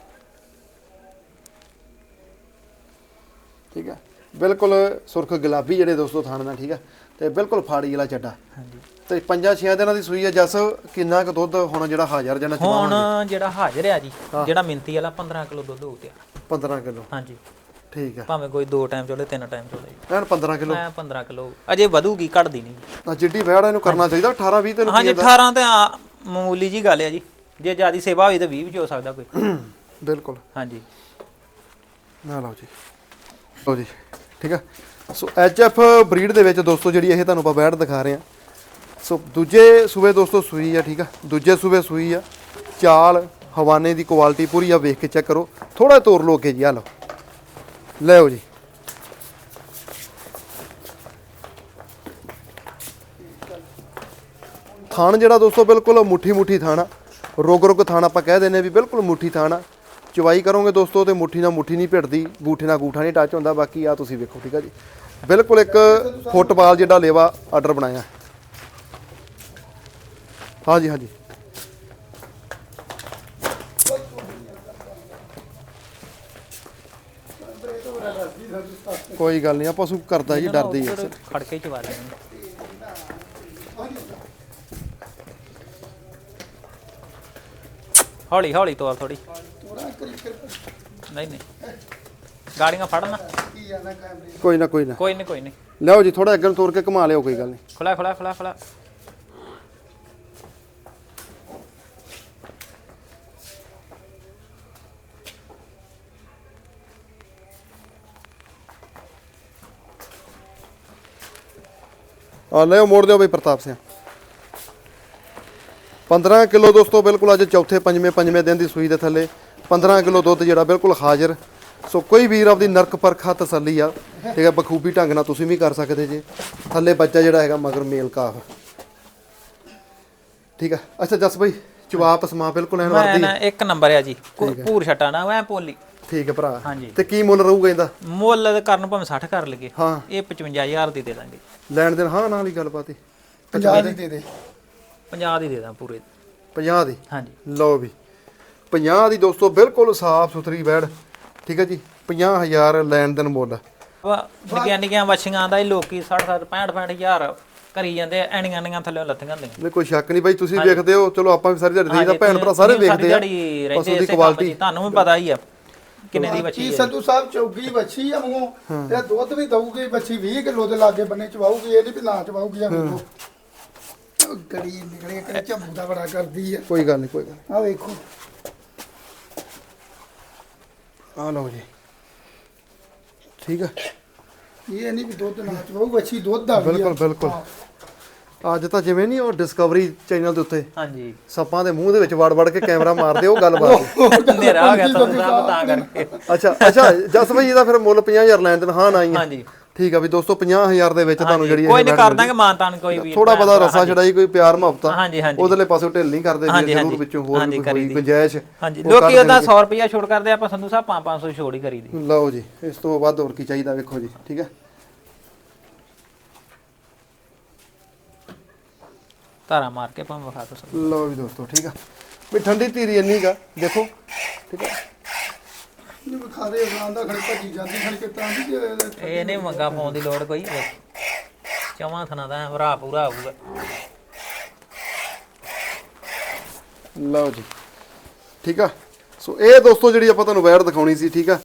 ਠੀਕ ਆ। ਬਿਲਕੁਲ ਸੁਰਖ ਗੁਲਾਬੀ ਜਿਹੜੇ ਦੋਸਤੋ ਥਾਣ ਦਾ ਠੀਕ ਆ। ਤੇ ਬਿਲਕੁਲ ਫਾੜੀ ਵਾਲਾ ਚੱਡਾ। ਹਾਂਜੀ। ਤੇ ਪੰਜਾਂ ਛੇਆਂ ਦਿਨਾਂ ਦੀ ਸੂਈ ਆ ਜਸ ਕਿੰਨਾ ਕੁ ਦੁੱਧ ਹੁਣ ਜਿਹੜਾ ਹਾਜ਼ਰ ਜਨਾ ਹੁਣ ਜਿਹੜਾ ਹਾਜ਼ਰ ਆ ਜੀ ਜਿਹੜਾ ਮਿੰਤੀ ਵਾਲਾ 15 ਕਿਲੋ ਦੁੱਧ ਹੋ ਗਿਆ। 15 ਕਿਲੋ। ਹਾਂਜੀ। ਠੀਕ ਆ। ਭਾਵੇਂ ਕੋਈ ਦੋ ਟਾਈਮ ਚੋਲੇ ਤਿੰਨ ਟਾਈਮ ਚੋਲੇ। ਐਨ 15 ਕਿਲੋ। ਮੈਂ 15 ਕਿਲੋ। ਅਜੇ ਵਧੂਗੀ ਘਟਦੀ ਨਹੀਂ। ਆ ਜਿੱਡੀ ਵੈੜ ਇਹਨੂੰ ਕਰਨਾ ਚਾਹੀਦਾ 18 20 ਦਿਨ ਹਾਂਜੀ 18 ਤੇ। ਆ- ਮਾਮੂਲੀ ਜੀ ਗੱਲ ਹੈ ਜੀ। ਜੇ ਜਿਆਦੀ ਸੇਵਾ ਹੋਈ ਤਾਂ 20 ਵੀ ਹੋ ਸਕਦਾ ਕੋਈ। ਬਿਲਕੁਲ। ਹਾਂਜੀ। ਨਾ ਲਓ ਜੀ। ਲਓ ਜੀ ਠੀਕ ਆ। ਸੋ ਐਚਐਫ ਬਰੀਡ ਦੇ ਵਿੱਚ ਦੋਸਤੋ ਜਿਹੜੀ ਇਹ ਤੁਹਾਨੂੰ ਆਪਾਂ ਬੈਡ ਦਿਖਾ ਰਹੇ ਆ। ਸੋ ਦੂਜੇ ਸੂਬੇ ਦੋਸਤੋ ਸੂਈ ਆ ਠੀਕ ਆ। ਦੂਜੇ ਸੂਬੇ ਸੂਈ ਆ। ਚਾਲ ਹਵਾਨੇ ਦੀ ਕੁਆਲਿਟੀ ਪੂਰੀ ਆ ਵੇਖ ਕੇ ਚੈੱਕ ਕਰੋ। ਥੋੜਾ ਤੋਰ ਲੋ ਕੇ ਜੀ ਆ ਲਓ। ਲੈਓ ਜੀ। ਥਾਣ ਜਿਹੜਾ ਦੋਸਤੋ ਬਿਲਕੁਲ ਮੁੱਠੀ ਮੁੱਠੀ ਥਾਣ ਆ। ਰੁਗ ਥਾਣ ਆਪਾਂ ਕਹਿ ਦਿੰਦੇ ਆ ਵੀ ਬਿਲਕੁਲ ਮੁੱਠੀ ਥਾਣ ਆ। ਚਵਾਈ ਕਰੋਗੇ ਦੋਸਤੋ ਤੇ ਮੁੱਠੀ ਨਾਲ ਮੁੱਠੀ ਨਹੀਂ ਭਿੜਦੀ, ਗੂਠੇ ਨਾਲ ਗੂਠਾ ਨਹੀਂ ਟੱਚ ਹੁੰਦਾ, ਬਾਕੀ ਆ ਤੁਸੀਂ ਵੇਖੋ, ਠੀਕ ਆ ਜੀ। ਬਿਲਕੁਲ ਇੱਕ ਫੁੱਟਬਾਲ ਜਿਹੜਾ ਲੇਵਾ ਆਰਡਰ ਬਣਾਇਆ। ਹਾਂਜੀ ਹਾਂਜੀ। ਕੋਈ ਗੱਲ ਨਹੀਂ ਆ ਪਸ਼ੂ ਕਰਦਾ ਜੀ ਡਰਦੀ ਹੈ ਉੱਧਰ ਖੜ ਕੇ ਹੀ ਚਵਾ ਲੈਣੀ ਹੌਲੀ ਹੌਲੀ ਤੋਰ ਥੋੜੀ ਨਹੀਂ ਨਹੀਂ। ਗਾੜੀਆਂ ਫੜਨਾ ਕੋਈ ਨਾ ਕੋਈ ਨਾ। ਕੋਈ ਨਹੀਂ ਕੋਈ ਨਹੀਂ। ਲਿਆਓ ਜੀ ਥੋੜਾ ਅੱਗੇ ਨੂੰ ਤੋਰ ਕੇ ਘੁਮਾ ਲਿਓ ਕੋਈ ਗੱਲ ਨਹੀਂ। ਖੁਲਾ ਖੁਲਾ ਖੁਲਾ ਖੁਲਾ ਆ ਲਿਓ ਮੋੜ ਦਿਓ ਬਈ ਪ੍ਰਤਾਪ ਸਿੰਘ। 15 ਕਿਲੋ ਦੋਸਤੋ ਬਿਲਕੁਲ ਅੱਜ ਚੌਥੇ ਪੰਜਵੇਂ ਪੰਜਵੇਂ ਦਿਨ ਦੀ ਸੂਈ ਦੇ ਥੱਲੇ। 15 ਕਿਲੋ ਦੁੱਧ ਜਿਹੜਾ ਬਿਲਕੁਲ ਹਾਜ਼ਰ। ਸੋ ਕੋਈ ਵੀਰ ਆਪਦੀ ਨਰਕ ਪਰਖਾ ਤਸੱਲੀ ਆ ਠੀਕ ਹੈ ਬਖੂਬੀ ਢੰਗ ਨਾਲ ਤੁਸੀਂ ਵੀ ਕਰ ਸਕਦੇ ਜੇ। ਥੱਲੇ ਬੱਚਾ ਜਿਹੜਾ ਹੈਗਾ ਮਗਰ ਮੇਲ ਕਾਫ। ਠੀਕ ਆ। ਅੱਛਾ ਜਸ ਬਈ ਜਵਾਬ ਸਮਾ ਬਿਲਕੁਲ ਐਨ ਵਰਦੀ। ਨਾ ਇੱਕ ਨੰਬਰ ਆ ਜੀ। ਪੂਰ ਛਟਾ ਨਾ ਮੈਂ ਪੋਲੀ ਠੀਕ ਹੈ ਭਰਾ। ਹਾਂਜੀ। ਤੇ ਕੀ ਮੁੱਲ ਰਹੂਗਾ ਇਹਦਾ? ਮੁੱਲ ਤਾਂ ਕਰਨ ਭਾਵੇਂ 60 ਕਰ ਲਈਏ। ਹਾਂ। ਇਹ 55000 ਦੀ ਦੇ ਦਾਂਗੇ। ਲੈਣ ਦੇਣ ਹਾਂ ਨਾਲ ਹੀ ਗੱਲਬਾਤ ਹੀ। 50 ਦੀ ਦੇ ਦੇ। 50 ਦੀ ਦੇ ਦਾਂ ਪੂਰੇ। 50 ਦੀ? ਹਾਂਜੀ। ਲਓ ਵੀ। 50 ਦੀ ਦੋਸਤੋ ਬਿਲਕੁਲ ਸਾਫ਼ ਸੁਥਰੀ ਬੈੜ ਠੀਕ ਹੈ ਜੀ? 50000 ਲੈਣ ਦੇਣ ਮੁੱਲ। ਵਾ ਨਿੱਕੀਆਂ ਨਿੱਕੀਆਂ ਵੱਛੀਆਂ ਦਾ ਹੀ ਲੋਕੀ 60 60 65 65000 ਕਰੀ ਜਾਂਦੇ ਐਣੀਆਂ ਐਣੀਆਂ ਥੱਲੇ ਲੱਥੀਆਂ ਹੁੰਦੀਆਂ। ਨਹੀਂ ਕੋਈ ਸ਼ੱਕ ਨਹੀਂ ਬਾਈ ਤੁਸੀਂ ਵੇਖਦੇ ਹੋ। ਚਲੋ ਆਪਾਂ ਵੀ ਸਾਰੀ ਦਿਹਾੜੀ ਦੇਖਦਾ ਭੈਣ ਭਰਾ ਸਾਰੇ ਵੇਖਦੇ ਆ। ਪਸ਼ੂ ਦੀ ਕੁਆਲਿਟੀ ਤੁਹਾਨੂੰ ਵੀ ਪਤਾ ਹੀ ਆ। ਕਿੰਨੇ ਦੀ ਕੀ ਹੈ? ਸੰਧੂ ਸਾਹਿਬ ਚੌਗੀ ਬੱਚੀ ਆ ਮੂੰਹੋਂ ਤੇ ਦੁੱਧ ਵੀ ਦਊਗੀ ਬੱਚੀ 20 ਕਿਲੋ ਦੇ ਲਾਗੇ ਬੰਨੇ ਚਵਾਊਗੀ ਇਹ ਨਹੀਂ ਵੀ ਨਾ ਚਵਾਊਗੀ ਆ ਵੇਖੋ ਉਹ ਗੜੀ ਨਿਕਲੇ ਕਰੇ ਝੰਬੂ ਦਾ ਬੜਾ ਕਰਦੀ ਆ। ਕੋਈ ਗੱਲ ਨਹੀਂ ਕੋਈ ਗੱਲ ਆ ਵੇਖੋ। ਆ ਲਓ ਜੀ। ਠੀਕ ਹੈ ਇਹ ਨਹੀਂ ਵੀ ਦੁੱਧ ਨਾ ਚਵਾਊ ਬੱਚੀ ਦੁੱਧ ਆ ਬਿਲਕੁਲ ਬਿਲਕੁਲ। ਅੱਜ ਤਾਂ ਜਿਵੇਂ ਨਹੀਂ ਉਹ ਡਿਸਕਵਰੀ ਚੈਨਲ ਦੇ ਉੱਤੇ ਹਾਂਜੀ। ਸੱਪਾਂ ਦੇ ਮੂੰਹ ਦੇ ਵਿੱਚ ਵੜ ਵੜ ਕੇ ਕੈਮਰਾ ਮਾਰਦੇ ਉਹ ਗੱਲਬਾਤ ਹਨੇਰਾ ਹੋ ਗਿਆ ਸਾਹਿਬ ਤਾਂ ਕਰਕੇ। ਅੱਛਾ ਅੱਛਾ ਜਸ ਭਾਈ ਇਹਦਾ ਫਿਰ ਮੁੱਲ 50000 ਲੈਣ ਦੇਣ ਹਾਂ ਨਾ ਹੀ। ਆ। ਹਾਂਜੀ। ਠੀਕ ਆ ਵੀ ਦੋਸਤੋ 50000 ਦੇ ਵਿੱਚ ਤੁਹਾਨੂੰ ਜਿਹੜੀ ਕੋਈ ਨਹੀਂ ਕਰ ਦਾਂਗੇ ਮਾਨਤਾਨ ਕੋਈ ਵੀ ਥੋੜਾ ਬਦਾ ਰਸਾ ਛੜਾਈ ਕੋਈ ਪਿਆਰ ਮੁਹੱਬਤ। ਹਾਂਜੀ ਹਾਂਜੀ। ਉਧਰਲੇ ਪਾਸੋਂ ਢਿੱਲ ਨਹੀਂ ਕਰਦੇ ਜੀ ਜ਼ਰੂਰ। ਵਿੱਚੋਂ ਹੋਰ ਵੀ ਕੋਈ। ਗੁੰਜਾਇਸ਼ ਹਾਂਜੀ। ਲੋਕੀ ਉਹਦਾ 100 ਰੁਪਿਆ ਛੋੜ ਕਰਦੇ ਆਪਾਂ ਸੰਧੂ ਸਾਹਿਬ 5-500 ਛੋੜ ਹੀ ਕਰੀ ਦੀ। ਲਓ ਜੀ ਇਸ ਤੋਂ ਵੱਧ ਹੋਰ ਕੀ ਚਾਹੀਦਾ ਵੇਖੋ ਜੀ ਠੀਕ ਹੈ? ਧਾਰਾ ਮਾਰ ਕੇ ਭਾਵੇਂ ਵਿਖਾ ਦੋ। ਲਓ ਵੀ ਦੋਸਤੋ ਠੀਕ ਆ? ਵੀ ਠੰਡੀ ਧੀਰੀ ਇੰਨੀ ਕਾ ਦੇਖੋ ਠੀਕ ਹੈ ਨਹੀਂ ਵਿਖਾ ਦੇ ਆਂਦਾ ਖੜੇ ਭੱਜੀ ਜਾਂਦੀ ਖੜ ਕੇ ਤਾਂ ਦੀ ਇਹ ਨਹੀਂ ਮੰਗਾ ਪਾਉਣ ਦੀ ਲੋੜ ਕੋਈ ਚਵਾਂ ਥਣਾ ਦਾ ਭਰਾ ਪੂਰਾ ਆਊਗਾ। ਲਓ ਜੀ ਠੀਕ ਆ? ਸੋ ਇਹ ਦੋਸਤੋ ਜਿਹੜੀ ਆਪਾਂ ਤੁਹਾਨੂੰ ਵੈਰ ਦਿਖਾਉਣੀ ਸੀ ਠੀਕ ਆ?